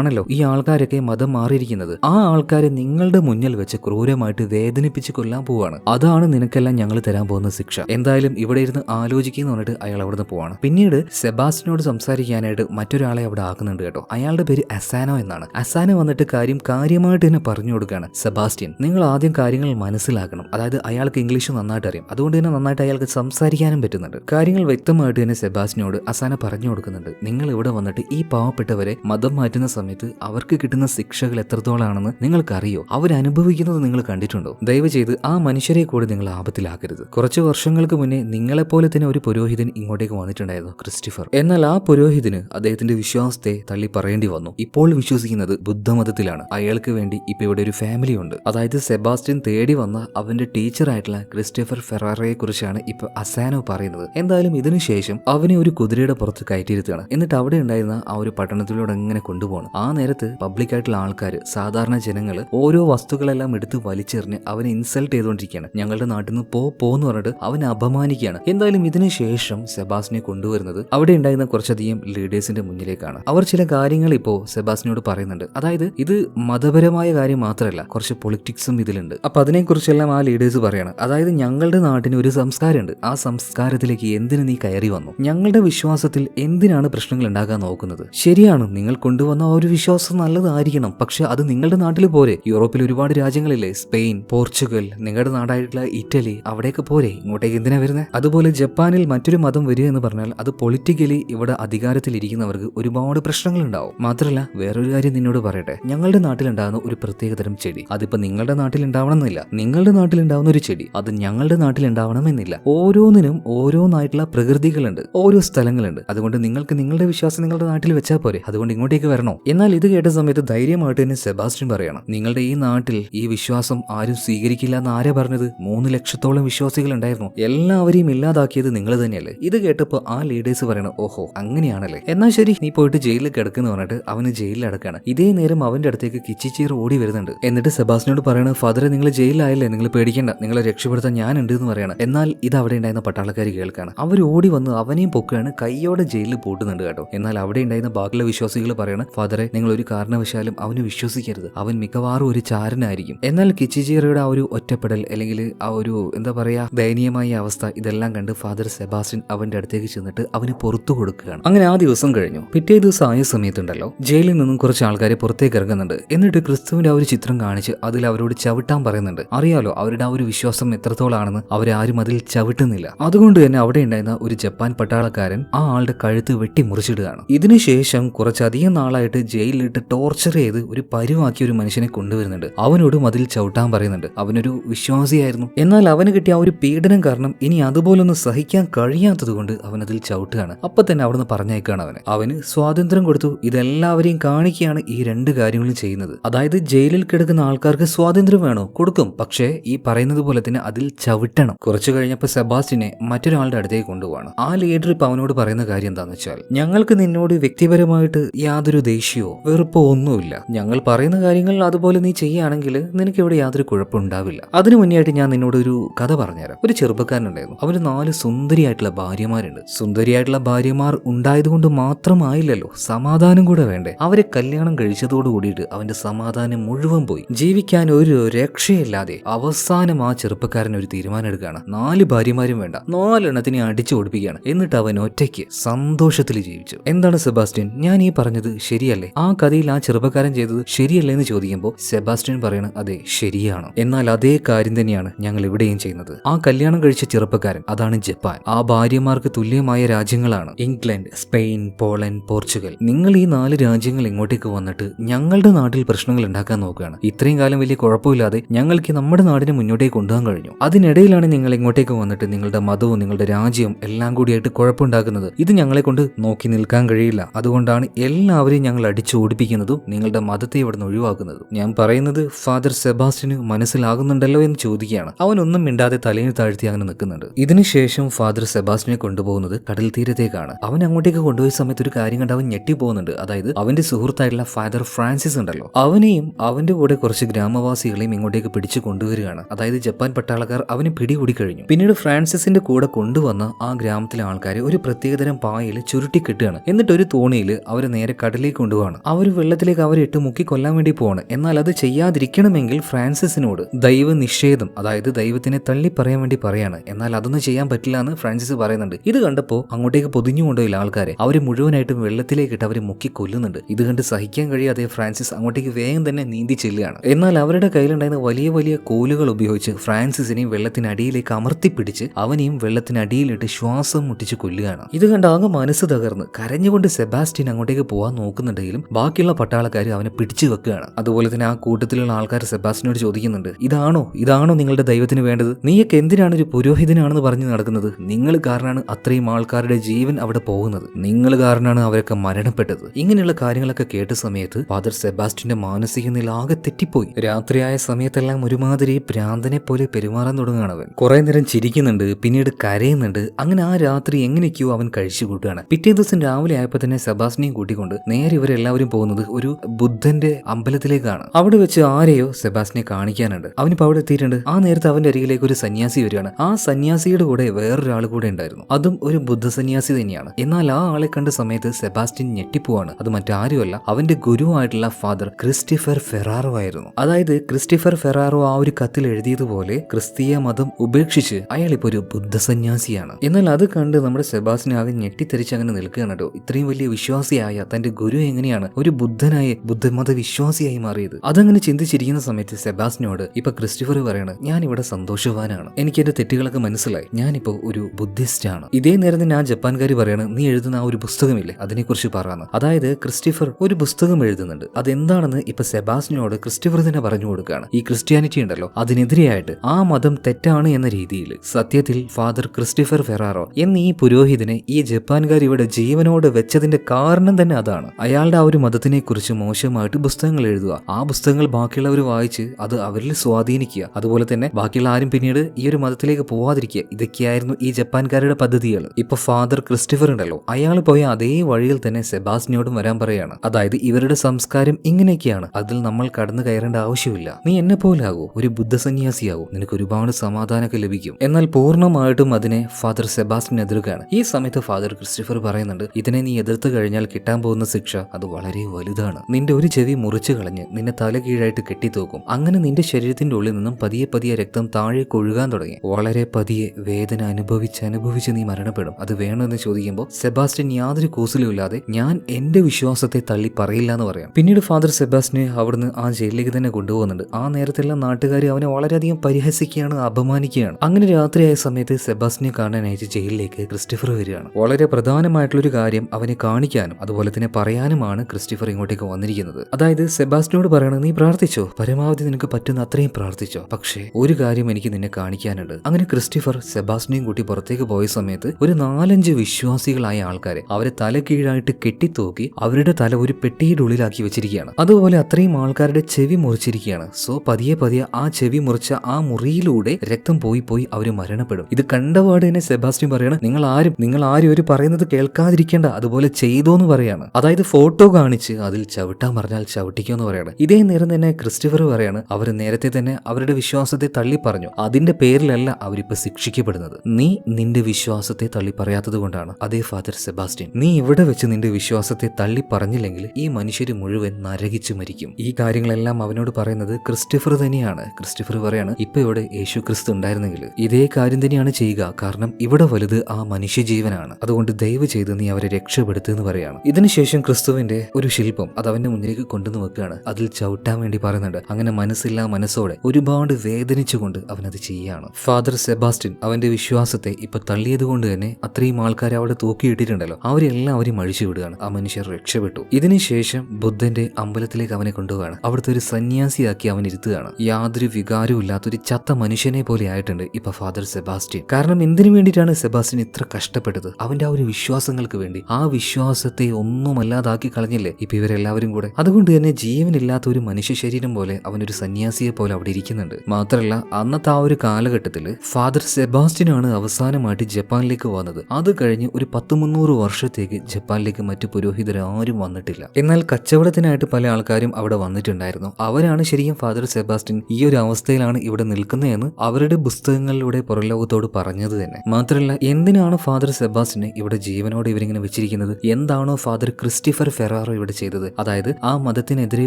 കാരണമാണല്ലോ ഈ ആൾക്കാരൊക്കെ മതം മാറിയിരിക്കുന്നത്. ആ ആൾക്കാരെ നിങ്ങളുടെ മുന്നിൽ വെച്ച് ക്രൂരമായിട്ട് വേദനിപ്പിച്ച് കൊല്ലാൻ പോവാണ്. അതാണ് നിനക്കെല്ലാം ഞങ്ങൾ തരാൻ പോകുന്ന ശിക്ഷ. എന്തായാലും ഇവിടെ ഇരുന്ന് ആലോചിക്കുന്നു പറഞ്ഞിട്ട് അയാൾ അവിടുന്ന് പോവാണ്. പിന്നീട് സെബാസ്റ്റിനോട് സംസാരിക്കാനായിട്ട് മറ്റൊരാളെ അവിടെ ആക്കുന്നുണ്ട് കേട്ടോ. അയാളുടെ പേര് അസാനോ എന്നാണ്. അസാനോ വന്നിട്ട് കാര്യം കാര്യമായിട്ട് തന്നെ പറഞ്ഞു കൊടുക്കുകയാണ് സെബാസ്റ്റിയൻ. നിങ്ങൾ ആദ്യം കാര്യങ്ങൾ മനസ്സിലാക്കണം. അതായത് അയാൾക്ക് ഇംഗ്ലീഷ് നന്നായിട്ട് അറിയാം. അതുകൊണ്ട് തന്നെ നന്നായിട്ട് അയാൾക്ക് സംസാരിക്കാനും പറ്റുന്നുണ്ട്. കാര്യങ്ങൾ വ്യക്തമായിട്ട് തന്നെ സെബാസ്റ്റിനോട് അസാന പറഞ്ഞു കൊടുക്കുന്നുണ്ട്. നിങ്ങൾ ഇവിടെ വന്നിട്ട് ഈ പാവപ്പെട്ടവരെ മതം മാറ്റുന്ന സമയത്ത് അവർക്ക് കിട്ടുന്ന ശിക്ഷകൾ എത്രത്തോളാണെന്ന് നിങ്ങൾക്കറിയോ? അവരനുഭവിക്കുന്നത് നിങ്ങൾ കണ്ടിട്ടുണ്ടോ? ദയവ് ചെയ്ത് ആ മനുഷ്യരെ കൂടി നിങ്ങൾ ആപത്തിലാക്കരുത്. കുറച്ച് വർഷങ്ങൾക്ക് മുന്നേ നിങ്ങളെപ്പോലെ തന്നെ ഒരു പുരോഹിതൻ ഇങ്ങോട്ടേക്ക് വന്നിട്ടുണ്ടായിരുന്നു ക്രിസ്റ്റഫർ. എന്നാൽ ആ പുരോഹിതന് അദ്ദേഹത്തിന്റെ വിശ്വാസത്തെ തള്ളി പറയേണ്ടി വന്നു. ഇപ്പോൾ വിശ്വസിക്കുന്നത് ബുദ്ധമതത്തിലാണ്. അയാൾക്ക് വേണ്ടി ഇപ്പൊ ഇവിടെ ഒരു ഫാമിലി ഉണ്ട്. അതായത് സെബാസ്റ്റ്യൻ തേടി വന്ന അവന്റെ ടീച്ചറായിട്ടുള്ള ക്രിസ്റ്റഫർ ഫെറാറയെ കുറിച്ചാണ് ഇപ്പൊ അസാനോ പറയുന്നത്. എന്തായാലും ഇതിനുശേഷം അവനെ ഒരു കുതിരയുടെ പുറത്ത് കയറ്റിയിരുത്തുകയാണ്. എന്നിട്ട് അവിടെ ഉണ്ടായിരുന്ന ആ ഒരു പട്ടണത്തിലൂടെ എങ്ങനെ കൊണ്ടുപോകണം. നേരത്ത് പബ്ലിക്കായിട്ടുള്ള ആൾക്കാർ സാധാരണ ജനങ്ങൾ ഓരോ വസ്തുക്കളെല്ലാം എടുത്ത് വലിച്ചെറിഞ്ഞ് അവനെ ഇൻസൾട്ട് ചെയ്തുകൊണ്ടിരിക്കുകയാണ് ഞങ്ങളുടെ നാട്ടിൽ നിന്ന് പോ പോന്ന് പറഞ്ഞിട്ട് അവനെ അപമാനിക്കുകയാണ്. എന്തായാലും ഇതിനുശേഷം സെബാസിനെ കൊണ്ടുവരുന്നത് അവിടെ ഉണ്ടായിരുന്ന കുറച്ചധികം ലീഡേഴ്സിന്റെ മുന്നിലേക്കാണ്. അവർ ചില കാര്യങ്ങൾ ഇപ്പോൾ സെബാസിനോട് പറയുന്നുണ്ട്. അതായത് ഇത് മതപരമായ കാര്യം മാത്രമല്ല കുറച്ച് പൊളിറ്റിക്സും ഇതിലുണ്ട്. അപ്പൊ അതിനെക്കുറിച്ചെല്ലാം ആ ലീഡേഴ്സ് പറയാണ്. അതായത് ഞങ്ങളുടെ നാട്ടിന് ഒരു സംസ്കാരമുണ്ട്. ആ സംസ്കാരത്തിലേക്ക് എന്തിനു നീ കയറി വന്നു? ഞങ്ങളുടെ വിശ്വാസത്തിൽ എന്തിനാണ് പ്രശ്നങ്ങൾ ഉണ്ടാക്കാൻ നോക്കുന്നത്? ശരിയാണ് നിങ്ങൾ കൊണ്ടുവന്ന ആ ഒരു വിശ്വാസം നല്ലതായിരിക്കണം. പക്ഷെ അത് നിങ്ങളുടെ നാട്ടിൽ പോരെ. യൂറോപ്പിൽ ഒരുപാട് രാജ്യങ്ങളില്ലേ സ്പെയിൻ പോർച്ചുഗൽ നിങ്ങളുടെ നാടായിട്ടുള്ള ഇറ്റലി അവിടെയൊക്കെ പോരെ. ഇങ്ങോട്ടേക്ക് എന്തിനാ വരുന്നത് അതുപോലെ ജപ്പാനിൽ മറ്റൊരു മതം വരിക എന്ന് പറഞ്ഞാൽ അത് പൊളിറ്റിക്കലി ഇവിടെ അധികാരത്തിൽ ഇരിക്കുന്നവർക്ക് ഒരുപാട് പ്രശ്നങ്ങൾ ഉണ്ടാവും മാത്രമല്ല വേറൊരു കാര്യം നിന്നോട് പറയട്ടെ. ഞങ്ങളുടെ നാട്ടിലുണ്ടാകുന്ന ഒരു പ്രത്യേകതരം ചെടി. അതിപ്പോ നിങ്ങളുടെ നാട്ടിൽ ഉണ്ടാവണമെന്നില്ല നിങ്ങളുടെ നാട്ടിൽ ഉണ്ടാവുന്ന ഒരു ചെടി. അത് ഞങ്ങളുടെ നാട്ടിൽ ഉണ്ടാവണമെന്നില്ല ഓരോന്നിനും ഓരോന്നായിട്ടുള്ള പ്രകൃതികളുണ്ട്. ഓരോ സ്ഥലങ്ങളുണ്ട്. അതുകൊണ്ട് നിങ്ങൾക്ക് നിങ്ങളുടെ വിശ്വാസം നിങ്ങളുടെ നാട്ടിൽ വെച്ചാൽ പോരെ. അതുകൊണ്ട് ഇങ്ങോട്ടേക്ക് വരണോ? എന്നാൽ ഇത് കേട്ട സമയത്ത് ധൈര്യമായിട്ട് തന്നെ സെബാസ്റ്റ്യൻ പറയണം. നിങ്ങളുടെ ഈ നാട്ടിൽ ഈ വിശ്വാസം ആരും സ്വീകരിക്കില്ല എന്ന് ആരാ പറഞ്ഞത്? മൂന്ന് ലക്ഷത്തോളം വിശ്വാസികൾ ഉണ്ടായിരുന്നു. എല്ലാവരെയും ഇല്ലാതാക്കിയത് നിങ്ങൾ തന്നെയല്ലേ? ഇത് കേട്ടപ്പോൾ ആ ലീഡേഴ്സ് പറയണം ഓഹോ അങ്ങനെയാണല്ലേ? എന്നാൽ ശരി നീ പോയിട്ട് ജയിലിൽ കിടക്കുന്ന പറഞ്ഞിട്ട് അവന് ജയിലിൽ അടക്കാണ്. ഇതേ നേരം അവന്റെ അടുത്തേക്ക് കിച്ചിച്ചീർ ഓടി വരുന്നുണ്ട്. എന്നിട്ട് സെബാസ്റ്റിനോട് പറയണ ഫാദറെ നിങ്ങൾ ജയിലിലായല്ലേ? നിങ്ങൾ പേടിക്കേണ്ട. നിങ്ങളെ രക്ഷപ്പെടുത്താൻ ഞാൻ ഉണ്ട് എന്ന് പറയണം. എന്നാൽ ഇത് അവിടെ ഉണ്ടായിരുന്ന പട്ടാളക്കാർ കേൾക്കാണ്. അവർ ഓടി വന്ന് അവനെയും പൊക്കുകയാണ് കയ്യോടെ ജയിലിൽ പൂട്ടുന്നുണ്ട് കേട്ടോ. എന്നാൽ അവിടെ ഉണ്ടായിരുന്ന ബാക്കിയുള്ള വിശ്വാസികൾ പറയണ ഫാദറെ നിങ്ങൾ ഒരു കാരണവശാലും അവന് വിശ്വസിക്കരുത്. അവൻ മിക്കവാറും ഒരു ചാരനായിരിക്കും. എന്നാൽ കിച്ചിജീറയുടെ ആ ഒരു ഒറ്റപ്പെടൽ അല്ലെങ്കിൽ ആ ഒരു എന്താ പറയാ ദയനീയമായ അവസ്ഥ ഇതെല്ലാം കണ്ട് ഫാദർ സെബാസ്റ്റ്യൻ അവന്റെ അടുത്തേക്ക് ചെന്നിട്ട് അവന് പുറത്തു കൊടുക്കുകയാണ്. അങ്ങനെ ആ ദിവസം കഴിഞ്ഞു. പിറ്റേ ദിവസം ആയ സമയത്തുണ്ടല്ലോ ജയിലിൽ നിന്നും കുറച്ച് ആൾക്കാരെ പുറത്തേക്ക് ഇറങ്ങുന്നുണ്ട്. എന്നിട്ട് ക്രിസ്തുവിന്റെ ആ ഒരു ചിത്രം കാണിച്ച് അതിൽ അവരോട് ചവിട്ടാൻ പറയുന്നുണ്ട്. അറിയാലോ അവരുടെ ആ ഒരു വിശ്വാസം എത്രത്തോളാണെന്ന് അവരാരും അതിൽ ചവിട്ടുന്നില്ല. അതുകൊണ്ട് തന്നെ അവിടെ ഉണ്ടായിരുന്ന ഒരു ജപ്പാൻ പട്ടാളക്കാരൻ ആ ആളുടെ കഴുത്ത് വെട്ടി മുറിച്ചിടുകയാണ് ഇതിനുശേഷം കുറച്ചധികം നാളായിട്ട് ജയിലിലിട്ട് ടോർച്ചർ ചെയ്ത് ഒരു പരുവാക്കി ഒരു മനുഷ്യനെ കൊണ്ടുവരുന്നുണ്ട്. അവനോടും അതിൽ ചവിട്ടാൻ പറയുന്നുണ്ട്. അവനൊരു വിശ്വാസിയായിരുന്നു. എന്നാൽ അവന് കിട്ടിയ ആ ഒരു പീഡനം കാരണം ഇനി അതുപോലൊന്നും സഹിക്കാൻ കഴിയാത്തത് കൊണ്ട് അവൻ അതിൽ ചവിട്ടുകയാണ്. അപ്പൊ തന്നെ അവിടുന്ന് പറഞ്ഞേക്കാണ് അവന്. അവന് സ്വാതന്ത്ര്യം കൊടുത്തു. ഇതെല്ലാവരെയും കാണിക്കുകയാണ് ഈ രണ്ട് കാര്യങ്ങളും ചെയ്യുന്നത്. അതായത് ജയിലിൽ കിടക്കുന്ന ആൾക്കാർക്ക് സ്വാതന്ത്ര്യം വേണോ? കൊടുക്കും. പക്ഷേ ഈ പറയുന്നത് പോലെ തന്നെ അതിൽ ചവിട്ടണം. കുറച്ചു കഴിഞ്ഞപ്പോൾ സെബാസ്റ്റിനെ മറ്റൊരാളുടെ അടുത്തേക്ക് കൊണ്ടുപോകണം ആ ലീഡർ ഇപ്പൊ അവനോട് പറയുന്ന കാര്യം എന്താണെന്ന് വെച്ചാൽ ഞങ്ങൾക്ക് നിന്നോട് വ്യക്തിപരമായിട്ട് യാതൊരു ദേഷ്യമോ വെറുപ്പോ ഒന്നുമില്ല. ഞങ്ങൾ പറയുന്ന കാര്യങ്ങൾ അതുപോലെ നീ ചെയ്യുകയാണെങ്കിൽ നിനക്ക് ഇവിടെ യാതൊരു കുഴപ്പമുണ്ടാവില്ല. അതിനു മുന്നേയായിട്ട് ഞാൻ നിന്നോട് ഒരു കഥ പറഞ്ഞുതരാം. ഒരു ചെറുപ്പക്കാരനുണ്ടായിരുന്നു. അവന് നാല് സുന്ദരിയായിട്ടുള്ള ഭാര്യമാരുണ്ട്. സുന്ദരിയായിട്ടുള്ള ഭാര്യമാർ ഉണ്ടായതുകൊണ്ട് മാത്രമായില്ലല്ലോ. സമാധാനം കൂടെ വേണ്ടേ. അവരെ കല്യാണം കഴിച്ചതോട് കൂടിയിട്ട് അവന്റെ സമാധാനം മുഴുവൻ പോയി. ജീവിക്കാൻ ഒരു രക്ഷയില്ലാതെ അവസാനം ആ ചെറുപ്പക്കാരൻ ഒരു തീരുമാനം എടുക്കുകയാണ് നാല് ഭാര്യമാരും വേണ്ട. നാലെണ്ണത്തിനെ അടിച്ചു ഓടിപ്പിക്കുകയാണ്. എന്നിട്ട് അവൻ ഒറ്റയ്ക്ക് സന്തോഷത്തിൽ ജീവിച്ചു. എന്താണ് സെബാസ്റ്റ്യൻ? ഞാൻ ഈ പറഞ്ഞത് ശരിയല്ലേ? ആ കഥയിൽ ആ ചെറുപ്പക്കാരൻ ചെയ്തത് ശരിയല്ലേ എന്ന് ചോദിക്കുമ്പോൾ സെബാസ്റ്റ്യൻ പറയണ അതെ ശരിയാണ്. എന്നാൽ അതേ കാര്യം തന്നെയാണ് ഞങ്ങൾ ഇവിടെയും ചെയ്യുന്നത്. ആ കല്യാണം കഴിച്ച ചെറുപ്പക്കാരൻ അതാണ് ജപ്പാൻ. ആ ഭാര്യമാർക്ക് തുല്യമായ രാജ്യങ്ങളാണ്. England Spain Poland Portugal. നിങ്ങൾ ഈ നാല് രാജ്യങ്ങൾ ഇങ്ങോട്ടേക്ക് വന്നിട്ട് ഞങ്ങളുടെ നാട്ടിൽ പ്രശ്നങ്ങൾ ഉണ്ടാക്കാൻ നോക്കുകയാണ്. ഇത്രയും കാലം വലിയ കുഴപ്പമില്ലാതെ ഞങ്ങൾക്ക് നമ്മുടെ നാടിനെ മുന്നോട്ടേക്ക് കൊണ്ടുപോകാൻ കഴിഞ്ഞു. അതിനിടയിലാണ് നിങ്ങൾ ഇങ്ങോട്ടേക്ക് വന്നിട്ട് നിങ്ങളുടെ മതവും നിങ്ങളുടെ രാജ്യവും എല്ലാം കൂടിയായിട്ട് കുഴപ്പമുണ്ടാക്കുന്നത്. ഇത് ഞങ്ങളെ കൊണ്ട് നോക്കി നിൽക്കാൻ കഴിയില്ല. അതുകൊണ്ടാണ് എല്ലാവരെയും ഞങ്ങൾ അടിച്ചു ഓടിപ്പിക്കുന്നതും നിങ്ങളുടെ മതത്തെ ഇവിടെ നിന്ന് ഒഴിവാക്കുന്നതും. ഞാൻ പറയുന്നത് ഫാദർ സെബാസ്റ്റിന് മനസ്സിലാകുന്നുണ്ടല്ലോ എന്ന് ചോദിക്കുകയാണ്. അവൻ ഒന്നും മിണ്ടാതെ തലയിൽ താഴ്ത്തി അങ്ങനെ നിൽക്കുന്നുണ്ട്. ഇതിനുശേഷം ഫാദർ സെബാസ്റ്റിനെ കൊണ്ടുപോകുന്നത് കടൽ തീരത്തേക്കാണ്. അവൻ അങ്ങോട്ടേക്ക് കൊണ്ടുപോയ സമയത്ത് ഒരു കാര്യം കണ്ട് അവൻ ഞെട്ടിപ്പോകുന്നുണ്ട്. അതായത് അവന്റെ സുഹൃത്തായിട്ടുള്ള ഫാദർ ഫ്രാൻസിസ് ഉണ്ടല്ലോ. അവനെയും അവന്റെ കൂടെ കുറച്ച് ഗ്രാമവാസികളെയും ഇങ്ങോട്ടേക്ക് പിടിച്ചു കൊണ്ടുവരികയാണ്. അതായത് ജപ്പാൻ പട്ടാളക്കാർ അവന് പിടികൂടി കഴിഞ്ഞു. പിന്നീട് ഫ്രാൻസിസിന്റെ കൂടെ കൊണ്ടുവന്ന ആ ഗ്രാമത്തിലെ ആൾക്കാരെ ഒരു പ്രത്യേകതരം പായയിൽ ചുരുട്ടിക്കെട്ടുകയാണ് എന്നിട്ട് ഒരു തോണിയിൽ അവരെ നേരെ കടലിലേക്ക് കൊണ്ടുപോവാണ് അവർ വെള്ളത്തിലേക്ക് അവരെ ഇട്ട് മുക്കി കൊല്ലാൻ വേണ്ടി പോവാണ്. എന്നാൽ അത് ചെയ്യാതിരിക്കണമെങ്കിൽ ഫ്രാൻസിസിനോട് ദൈവ നിഷേധം അതായത് ദൈവത്തിനെ തള്ളി പറയാൻ വേണ്ടി പറയാണ്. എന്നാൽ അതൊന്നും ചെയ്യാൻ പറ്റില്ല എന്ന് ഫ്രാൻസിസ് പറയുന്നുണ്ട്. ഇത് കണ്ടപ്പോൾ അങ്ങോട്ടേക്ക് പൊതിഞ്ഞു കൊണ്ടുപോയില്ല ആൾക്കാരെ. അവരെ മുഴുവനായിട്ടും വെള്ളത്തിലേക്ക് ഇട്ട് അവരെ മുക്കി കൊല്ലുന്നുണ്ട്. ഇത് കണ്ട് സഹിക്കാൻ കഴിയാതെ ഫ്രാൻസിസ് അങ്ങോട്ടേക്ക് വേഗം തന്നെ നീന്തി ചെല്ലുകയാണ്. എന്നാൽ അവരുടെ കയ്യിലുണ്ടായിരുന്ന വലിയ വലിയ കോലുകൾ ഉപയോഗിച്ച് ഫ്രാൻസിസിനെയും വെള്ളത്തിനടിയിലേക്ക് അമർത്തിപ്പിടിച്ച് അവനെയും വെള്ളത്തിനടിയിലിട്ട് ശ്വാസം മുട്ടിച്ച് കൊല്ലുകയാണ്. ഇത് കണ്ട് ആകെ മനസ്സ് തകർന്ന് കരഞ്ഞുകൊണ്ട് സെബാസ്റ്റ്യൻ അങ്ങോട്ടേക്ക് പോകാൻ നോക്കുന്നുണ്ടെങ്കിലും ബാക്കിയുള്ള പട്ടാളക്കാർ അവനെ പിടിച്ചു വെക്കുകയാണ്. അതുപോലെ തന്നെ ആ കൂട്ടത്തിലുള്ള ആൾക്കാർ സെബാസ്റ്റിനോട് ചോദിക്കുന്നുണ്ട് ഇതാണോ? ഇതാണോ നിങ്ങളുടെ ദൈവത്തിന് വേണ്ടത്? നീയൊക്കെ എന്തിനാണ് ഒരു പുരോഹിതനാണെന്ന് പറഞ്ഞ് നടക്കുന്നത്? നിങ്ങൾ കാരണമാണ് അത്രയും ആൾക്കാരുടെ ജീവൻ അവിടെ പോകുന്നത്. നിങ്ങൾ കാരണമാണ് അവരൊക്കെ മരണപ്പെട്ടത്. ഇങ്ങനെയുള്ള കാര്യങ്ങളൊക്കെ കേട്ട സമയത്ത് ഫാദർ സെബാസ്റ്റിന്റെ മാനസിക നില ആകെ തെറ്റിപ്പോയി. രാത്രിയായ സമയത്തെല്ലാം ഒരുമാതിരി ഭ്രാന്തനെ പോലെ പെരുമാറാൻ തുടങ്ങുകയാണ് അവൻ. കുറെ നേരം ചിരിക്കുന്നുണ്ട് പിന്നീട് കരയുന്നുണ്ട്. അങ്ങനെ ആ രാത്രി എങ്ങനെയൊക്കെയോ അവൻ കഴിച്ചു കൂട്ടുകയാണ്. പിറ്റേ ദിവസം രാവിലെ ആയപ്പോൾ തന്നെ സെബാസ്റ്റിനെയും കൂട്ടിക്കൊണ്ട് നേരെ ഇവരെല്ലാവരും പോകുന്നത് ഒരു ബുദ്ധന്റെ അമ്പലത്തിലേക്കാണ്. അവിടെ വെച്ച് ആരെയോ സെബാസ്റ്റിനെ കാണിക്കാനുണ്ട്. അവനിപ്പോ അവിടെ എത്തിയിട്ടുണ്ട്. ആ നേരത്തെ അവന്റെ അരികിലേക്ക് ഒരു സന്യാസി വരികയാണ്. ആ സന്യാസിയുടെ കൂടെ വേറൊരാൾ കൂടെ ഉണ്ടായിരുന്നു. അതും ഒരു ബുദ്ധ സന്യാസി തന്നെയാണ്. എന്നാൽ ആ ആളെ കണ്ട സമയത്ത് സെബാസ്റ്റ്യൻ ഞെട്ടിപ്പോവാണ്. അത് മറ്റാരുമല്ല അവന്റെ ഗുരുവായിട്ടുള്ള ഫാദർ ക്രിസ്റ്റിഫർ ഫെറാറോ ആയിരുന്നു. അതായത് ക്രിസ്റ്റിഫർ ഫെറാറോ ആ ഒരു കത്തിൽ എഴുതിയതുപോലെ ക്രിസ്തീയ മതം ഉപേക്ഷിച്ച് അയാൾ ഇപ്പൊ ഒരു ബുദ്ധ സന്യാസിയാണ്. എന്നാൽ അത് കണ്ട് നമ്മുടെ സെബാസ്റ്റിനെ ആകെ ഞെട്ടിത്തെറിച്ച് അങ്ങനെ നിൽക്കുകയാണ് കേട്ടോ. ഇത്രയും വലിയ വിശ്വാസിയായ തന്റെ ഗുരു എങ്ങനെയാണ് ഒരു ബുദ്ധനായി ബുദ്ധമത വിശ്വാസിയായി മാറിയത്. അതങ്ങനെ ചിന്തിച്ചിരിക്കുന്ന സമയത്ത് സെബാസ്റ്റിനോട് ഇപ്പൊ ക്രിസ്റ്റിഫർ പറയണ് ഞാൻ ഇവിടെ സന്തോഷവാനാണ്. എനിക്ക് എന്റെ തെറ്റുകളൊക്കെ മനസ്സിലായി. ഞാനിപ്പോ ഒരു ബുദ്ധിസ്റ്റ് ആണ് ഇതേ നേരം ഞാൻ ആ ജപ്പാൻകാരി നീ എഴുതുന്ന ആ ഒരു പുസ്തകമില്ലേ? അതിനെക്കുറിച്ച് പറയാന്ന് അതായത് ക്രിസ്റ്റിഫർ ഒരു പുസ്തകം എഴുതുന്നുണ്ട്. അതെന്താണെന്ന് ഇപ്പൊ സെബാസ്റ്റിനോട് ക്രിസ്റ്റിഫർ തന്നെ പറഞ്ഞു കൊടുക്കുകയാണ് ഈ ക്രിസ്ത്യാനിറ്റി ഉണ്ടല്ലോ അതിനെതിരെയായിട്ട് ആ മതം തെറ്റാണ് എന്ന രീതിയിൽ സത്യത്തിൽ ഫാദർ ക്രിസ്റ്റിഫർ ഫെറാറോ എന്ന ഈ പുരോഹിതനെ ഈ ജപ്പാൻകാർ ഇവിടെ ജീവനോട് വെച്ചതിന്റെ കാരണം തന്നെ അതാണ്. അയാളുടെ ആ ഒരു മതത്തിനെ കുറിച്ച് മോശമായിട്ട് പുസ്തകങ്ങൾ എഴുതുക. ആ പുസ്തകങ്ങൾ ബാക്കിയുള്ളവർ വായിച്ച് അത് അവരിൽ സ്വാധീനിക്കുക. അതുപോലെ തന്നെ ബാക്കിയുള്ള ആരും പിന്നീട് ഈ ഒരു മതത്തിലേക്ക് പോവാതിരിക്കുക. ഇതൊക്കെയായിരുന്നു ഈ ജപ്പാൻകാരുടെ പദ്ധതികൾ. ഇപ്പൊ ഫാദർ ക്രിസ്റ്റിഫർ ഉണ്ടല്ലോ. അയാൾ പോയ അതേ വഴിയിൽ തന്നെ സെബാസ്റ്റിനോടും വരാൻ പറയാണ്. അതായത് ഇവരുടെ സംസ്കാരം ഇങ്ങനെയൊക്കെയാണ്. അതിൽ നമ്മൾ കടന്നു കയറേണ്ട ആവശ്യമില്ല. നീ എന്നെ പോലെ ആകൂ. ഒരു ബുദ്ധ സന്യാസിയാകൂ നിനക്ക് ഒരുപാട് സമാധാനമൊക്കെ ലഭിക്കും. എന്നാൽ പൂർണമായിട്ടും അതിനെ ഫാദർ സെബാസ്റ്റിൻ എതിർക്കുകയാണ് ഈ സമയത്ത് ഫാദർ ക്രിസ്റ്റിഫർ പറയുന്നുണ്ട് ഇതിനെ നീ എതിർത്ത് കഴിഞ്ഞാൽ കിട്ടാൻ പോകുന്ന ശിക്ഷ അത് വളരെ വലുതാണ്. നിന്റെ ഒരു ചെവി മുറിച്ചു കളഞ്ഞ് നിന്നെ തല കീഴായിട്ട് കെട്ടിത്തൂക്കും. അങ്ങനെ നിന്റെ ശരീരത്തിന്റെ ഉള്ളിൽ നിന്നും പതിയെ പതിയെ രക്തം താഴെ കൊഴുകാൻ തുടങ്ങി. വളരെ പതിയെ വേദന അനുഭവിച്ച് അനുഭവിച്ച് നീ മരണപ്പെടും. അത് വേണമെന്ന് ചോദിക്കുമ്പോൾ സെബാസ്റ്റ്യൻ യാതൊരു കൂസലുമില്ലാതെ ഞാൻ എന്റെ വിശ്വാസത്തെ തള്ളി പറയില്ല എന്ന് പറയാം. പിന്നീട് ഫാദർ സെബാസ്റ്റിനെ അവിടുന്ന് ആ ജയിലിലേക്ക് തന്നെ കൊണ്ടുപോകുന്നുണ്ട്. ആ നേരത്തെല്ലാം നാട്ടുകാർ അവനെ വളരെയധികം പരിഹസിക്കുകയാണ് അപമാനിക്കുകയാണ്. അങ്ങനെ രാത്രിയായ സമയത്ത് സെബാസ്റ്റിനെ കാണാനായിട്ട് ജയിലിലേക്ക് ക്രിസ്റ്റഫർ വരികയാണ്. വളരെ പ്രധാനമായിട്ടുള്ള ഒരു കാര്യം അവനെ കാണിക്കാനും അതുപോലെ തന്നെ പറയാനുമാണ് ക്രിസ്റ്റഫർ ഇങ്ങോട്ടേക്ക് വന്നിരിക്കുന്നത്. അതായത് സെബാസ്റ്റിനോട് പറയണം നീ പ്രാർത്ഥിച്ചോ? പരമാവധി നിനക്ക് പറ്റുന്ന അത്രയും പ്രാർത്ഥിച്ചോ? പക്ഷേ ഒരു കാര്യം എനിക്ക് നിന്നെ കാണിക്കാനുണ്ട്. അങ്ങനെ ക്രിസ്റ്റിഫർ സെബാസ്റ്റിനെയും കൂട്ടി പുറത്തേക്ക് പോയ സമയത്ത് ഒരു നാലഞ്ച് വിശ്വാസികളായ ആൾക്കാരെ അവരെ തല കീഴായിട്ട് കെട്ടിത്തൂക്കി അവരുടെ തല ഒരു പെട്ടിയുടെ ഉള്ളിലാക്കി വെച്ചിരിക്കുകയാണ്. അതുപോലെ അത്രയും ആൾക്കാരുടെ ചെവി മുറിച്ചിരിക്കുകയാണ്. സോ പതിയെ പതിയെ ആ ചെവി മുറിച്ച ആ മുറിയിലൂടെ രക്തം പോയി പോയി അവർ മരണപ്പെടും. ഇത് കണ്ടപാട് തന്നെ സെബാസ്റ്റ്യൻ പറയാണ് നിങ്ങൾ ആരും നിങ്ങൾ ആരും ഒരു പറയുന്നത് കേൾക്കാതിരിക്കേണ്ട. അതുപോലെ ചെയ്തോ എന്ന് പറയാണ്. അതായത് ഫോട്ടോ കാണിച്ച് അതിൽ ചവിട്ടാൻ പറഞ്ഞാൽ ചവിട്ടിക്കോ എന്ന് പറയാണ്. ഇതേ നേരം തന്നെ ക്രിസ്റ്റഫർ പറയാണ് അവർ നേരത്തെ തന്നെ അവരുടെ വിശ്വാസത്തെ തള്ളി പറഞ്ഞു അതിന്റെ പേരിലല്ല അവരിപ്പോ ശിക്ഷിക്കപ്പെടുന്നത്. നീ നിന്റെ വിശ്വാസത്തെ തള്ളി പറയാത്തത് കൊണ്ടാണ്. അതേ ഫാദർ സെബാസ്റ്റ്യൻ നീ ഇവിടെ വെച്ച് നിന്റെ വിശ്വാസത്തെ തള്ളി പറഞ്ഞില്ലെങ്കിൽ ഈ മനുഷ്യർ മുഴുവൻ നരകിച്ചു മരിക്കും. ഈ കാര്യങ്ങളെല്ലാം അവനോട് പറയുന്നത് ക്രിസ്റ്റഫർ തന്നെയാണ്. ക്രിസ്റ്റഫർ പറയാണ് ഇപ്പൊ ഇവിടെ യേശു ക്രിസ്തു ഉണ്ടായിരുന്നെങ്കിൽ ഇതേ കാര്യം തന്നെയാണ് ചെയ്യുക. കാരണം ഇവിടെ വലുത് ആ മനുഷ്യജീവനാണ്. അതുകൊണ്ട് ദയവ് ചെയ്ത് നീ അവരെ രക്ഷപ്പെടുത്തുന്നു പറയാണ്. ഇതിനുശേഷം ക്രിസ്തുവിന്റെ ഒരു ശില്പം അത് അവന്റെ മുന്നിലേക്ക് കൊണ്ടുവന്ന് വെക്കുകയാണ്. അതിൽ ചവിട്ടാൻ വേണ്ടി പറയുന്നുണ്ട്. അങ്ങനെ മനസ്സില്ലാ മനസ്സോടെ ഒരുപാട് വേദനിച്ചുകൊണ്ട് അവൻ അത് ചെയ്യാണ്. ഫാദർ സെബാസ്റ്റ്യൻ അവന്റെ വിശ്വാസത്തെ ഇപ്പൊ തള്ളിയത് കൊണ്ട് തന്നെ അത്രയും ആൾക്കാരെ അവിടെ തൂക്കിയിട്ടിട്ടുണ്ടല്ലോ അവരെല്ലാവരും അഴിച്ചു വിടുകയാണ്. ആ മനുഷ്യർ രക്ഷപ്പെട്ടു. ഇതിനുശേഷം ബുദ്ധന്റെ അമ്പലത്തിലേക്ക് അവനെ കൊണ്ടുപോവാണ് അവിടുത്തെ ഒരു സന്യാസിയാക്കി അവൻ ഇരുത്തുകയാണ്. യാതൊരു വികാരവും ഇല്ലാത്തൊരു ചത്ത മനുഷ്യനെ പോലെ ആയിട്ടുണ്ട് ഇപ്പൊ ഫാദർ സെബാസ്റ്റ്യൻ കാരണം എന്തിനു വേണ്ടിയിട്ടാണ് സെബാസ്റ്റ്യൻ ഇത്ര കഷ്ടപ്പെട്ടത്? അവന്റെ ആ ഒരു വിശ്വാസങ്ങൾക്ക് വേണ്ടി. ആ വിശ്വാസത്തെ ഒന്നുമല്ലാതാക്കി കളഞ്ഞില്ലേ ഇപ്പൊ ഇവരെല്ലാവരും കൂടെ. അതുകൊണ്ട് തന്നെ ജീവനില്ലാത്ത ഒരു മനുഷ്യ ശരീരം പോലെ അവനൊരു സന്യാസിയെ പോലെ അവിടെ ഇരിക്കുന്നുണ്ട്. മാത്രമല്ല അന്നത്തെ ആ ഒരു കാലഘട്ടത്തിൽ ഫാദർ സെബാസ്റ്റ്യനാണ് അവസാനമായിട്ട് ജപ്പാനിലേക്ക് വന്നത്. അത് കഴിഞ്ഞ് ഒരു പത്ത് മുന്നൂറ് വർഷത്തേക്ക് ജപ്പാനിലേക്ക് മറ്റു പുരോഹിതരാരും വന്നിട്ടില്ല. എന്നാൽ കച്ചവടത്തിനായിട്ട് പല ആൾക്കാരും അവിടെ വന്നിട്ടുണ്ടായിരുന്നു. അവരാണ് ശരിക്കും ഫാദർ സെബാസ്റ്റ്യൻ ഈ ഒരു അവസ്ഥയിലാണ് ഇവിടെ നിൽക്കുന്നതെന്ന് അവരുടെ പുസ്തകങ്ങളിലൂടെ പുറലോകത്തോട് പറഞ്ഞത് തന്നെ. മാത്രമല്ല എന്തിനാണ് ഫാദർ സെബാസ്റ്റിനെ ഇവിടെ ജീവനോടെ ഇവരിങ്ങനെ വെച്ചിരിക്കുന്നത്? എന്താണോ ഫാദർ ക്രിസ്റ്റഫർ ഫെറാറോ ഇവിടെ ചെയ്തത്? അതായത് ആ മതത്തിനെതിരെ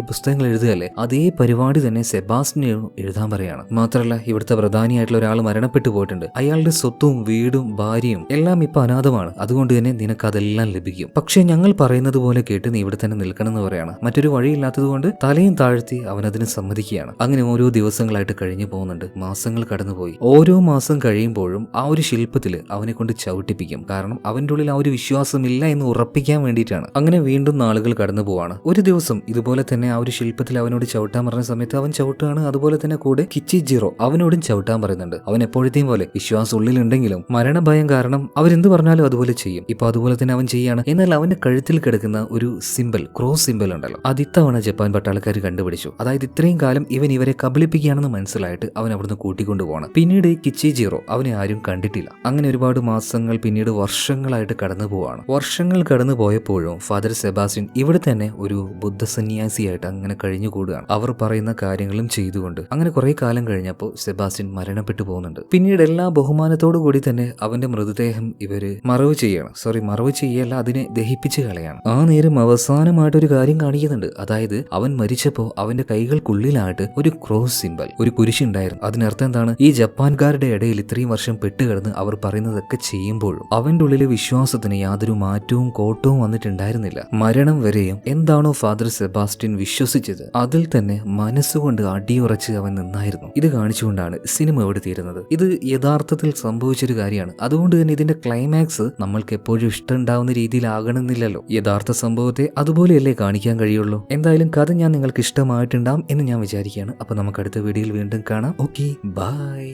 പുസ്തകങ്ങൾ എഴുതുകയല്ലേ? അതേ പരിപാടി തന്നെ സെബാസ്റ്റിനെ എഴുതാൻ പറയാണ്. മാത്രമല്ല ഇവിടുത്തെ പ്രധാനിയായിട്ടുള്ള ഒരാൾ മരണപ്പെട്ടു പോയിട്ടുണ്ട്. അയാളുടെ സ്വത്തും വീടും ഭാര്യയും എല്ലാം ഇപ്പൊ അനാഥമാണ്. അതുകൊണ്ട് തന്നെ നിനക്ക് അതെല്ലാം ലഭിക്കും. പക്ഷേ ഞങ്ങൾ പറയുന്നത് പോലെ കേട്ട് നീ ഇവിടെ തന്നെ നിൽക്കണം എന്ന് പറയാണ്. മറ്റൊരു വഴിയില്ലാത്തത് കൊണ്ട് തലയും താഴ്ത്തി അവൻ അതിന് സമ്മതിക്കുകയാണ്. അങ്ങനെ ഓരോ ദിവസങ്ങളായിട്ട് കഴിഞ്ഞു പോകുന്നുണ്ട്. മാസങ്ങൾ കടന്നുപോയി. ഓരോ മാസം കഴിയുമ്പോഴും ആ ഒരു ശില്പത്തിൽ അവനെ കൊണ്ട് ചവിട്ടിപ്പിക്കും. കാരണം അവന്റെ ഉള്ളിൽ ആ ഒരു വിശ്വാസമില്ല എന്ന് ഉറപ്പിക്കാൻ വേണ്ടിയിട്ടാണ്. അങ്ങനെ വീണ്ടും നാളുകൾ കടന്നു പോവാണ്. ഒരു ദിവസം ഇതുപോലെ തന്നെ ആ ഒരു ശില്പത്തിൽ അവനോട് ചവിട്ടാൻ പറഞ്ഞ സമയത്ത് അവൻ ചവിട്ടുകയാണ് അതുപോലെ തന്നെ കൂടെ കിച്ചി ജീറോ അവനോടും ചവിട്ടാൻ പറയുന്നുണ്ട്. അവൻ എപ്പോഴത്തെയും പോലെ വിശ്വാസം ഉള്ളിലുണ്ടെങ്കിലും മരണഭയം കാരണം അവരെന്ത് പറഞ്ഞാലും അതുപോലെ ചെയ്യും. ഇപ്പൊ അതുപോലെ തന്നെ അവൻ ചെയ്യാണ്. എന്നാൽ അവന്റെ കഴുത്തിൽ കിടക്കുന്ന ഒരു സിമ്പിൾ ക്രോസ് സിമ്പിൾ ഉണ്ടല്ലോ. അത് ഇത്തവണ ജപ്പാൻ പട്ടാളക്കാർ കണ്ടുപിടിച്ചു. അതായത് ഇത്രയും കാലം ഇവൻ ഇവരെ കബളിപ്പിക്കുകയാണെന്ന് മനസ്സിലായിട്ട് അവൻ അവിടുന്ന് കൂട്ടിക്കൊണ്ടു പോകണം പിന്നീട് കിച്ചി ജീറോ അവനെ ആരും കണ്ടിട്ടില്ല. അങ്ങനെ ഒരുപാട് മാസങ്ങൾ പിന്നീട് വർഷങ്ങളായിട്ട് കടന്നു പോവാണ്. വർഷങ്ങൾ കടന്നു പോയപ്പോഴും ഫാദർ സെബാസ്റ്റ്യൻ ഇവിടെ തന്നെ ഒരു ബുദ്ധ സന്യാസിയായിട്ട് അങ്ങനെ കഴിഞ്ഞുകൂടുകയാണ് അവർ പറയുന്ന കാര്യങ്ങളും ചെയ്തുകൊണ്ട്. അങ്ങനെ കുറെ കാലം കഴിഞ്ഞപ്പോൾ സെബാസ്റ്റ്യൻ മരണപ്പെട്ടു പോകുന്നുണ്ട്. പിന്നീട് എല്ലാ ബഹുമാനത്തോടു കൂടി തന്നെ അവന്റെ മൃതദേഹം ഇവർ മറവ് ചെയ്യണം. സോറി മറവ് ചെയ്യല്ല അതിനെ ദഹിപ്പിച്ച് കളയാണ്. ആ നേരം അവസാനമായിട്ട് ഒരു കാര്യം കാണിക്കുന്നുണ്ട്. അതായത് അവൻ മരിച്ചപ്പോൾ അവന്റെ കൈകൾക്കുള്ളിലായിട്ട് ഒരു ക്രോസ് സിമ്പൽ ഒരു കുരിശുണ്ടായിരുന്നു അതിനർത്ഥം എന്താണ്? ഈ ജപ്പാൻകാരുടെ ഇടയിൽ ഇത്രയും വർഷം പെട്ടുകിടന്ന് അവർ പറയുന്നതൊക്കെ ചെയ്യുമ്പോഴും അവന്റെ ഉള്ളിലെ വിശ്വാസത്തിന് യാതൊരു മാറ്റവും കോട്ടവും വന്നിട്ടുണ്ടായിരുന്നില്ല. മരണം വരെയും എന്താണോ ഫാദർ സെബാസ്റ്റ്യൻ വിശ്വസിച്ചത് അതിൽ തന്നെ മനസ്സുകൊണ്ട് അടിയുറച്ച് അവൻ നിന്നായിരുന്നു. ഇത് കാണിച്ചുകൊണ്ടാണ് സിനിമ ഇവിടെ തീരുന്നത്. ഇത് യഥാർത്ഥത്തിൽ സംഭവിച്ചൊരു കാര്യമാണ്. അതുകൊണ്ട് തന്നെ ഇതിന്റെ ക്ലൈമാക്സ് നമ്മൾക്ക് എപ്പോഴും ഇഷ്ടമുണ്ടാവുന്ന രീതിയിലാകണമെന്നില്ലല്ലോ. യഥാർത്ഥ സംഭവത്തെ അതുപോലെയല്ലേ കാണിക്കാൻ കഴിയുള്ളൂ. എന്തായാലും കഥ ഞാൻ നിങ്ങൾക്ക് ഇഷ്ടമായിട്ടുണ്ടാവും എന്ന് ഞാൻ വിചാരിക്കുകയാണ്. അപ്പൊ നമുക്ക് അടുത്ത വീഡിയോയിൽ വീണ്ടും കാണാം. Okay bye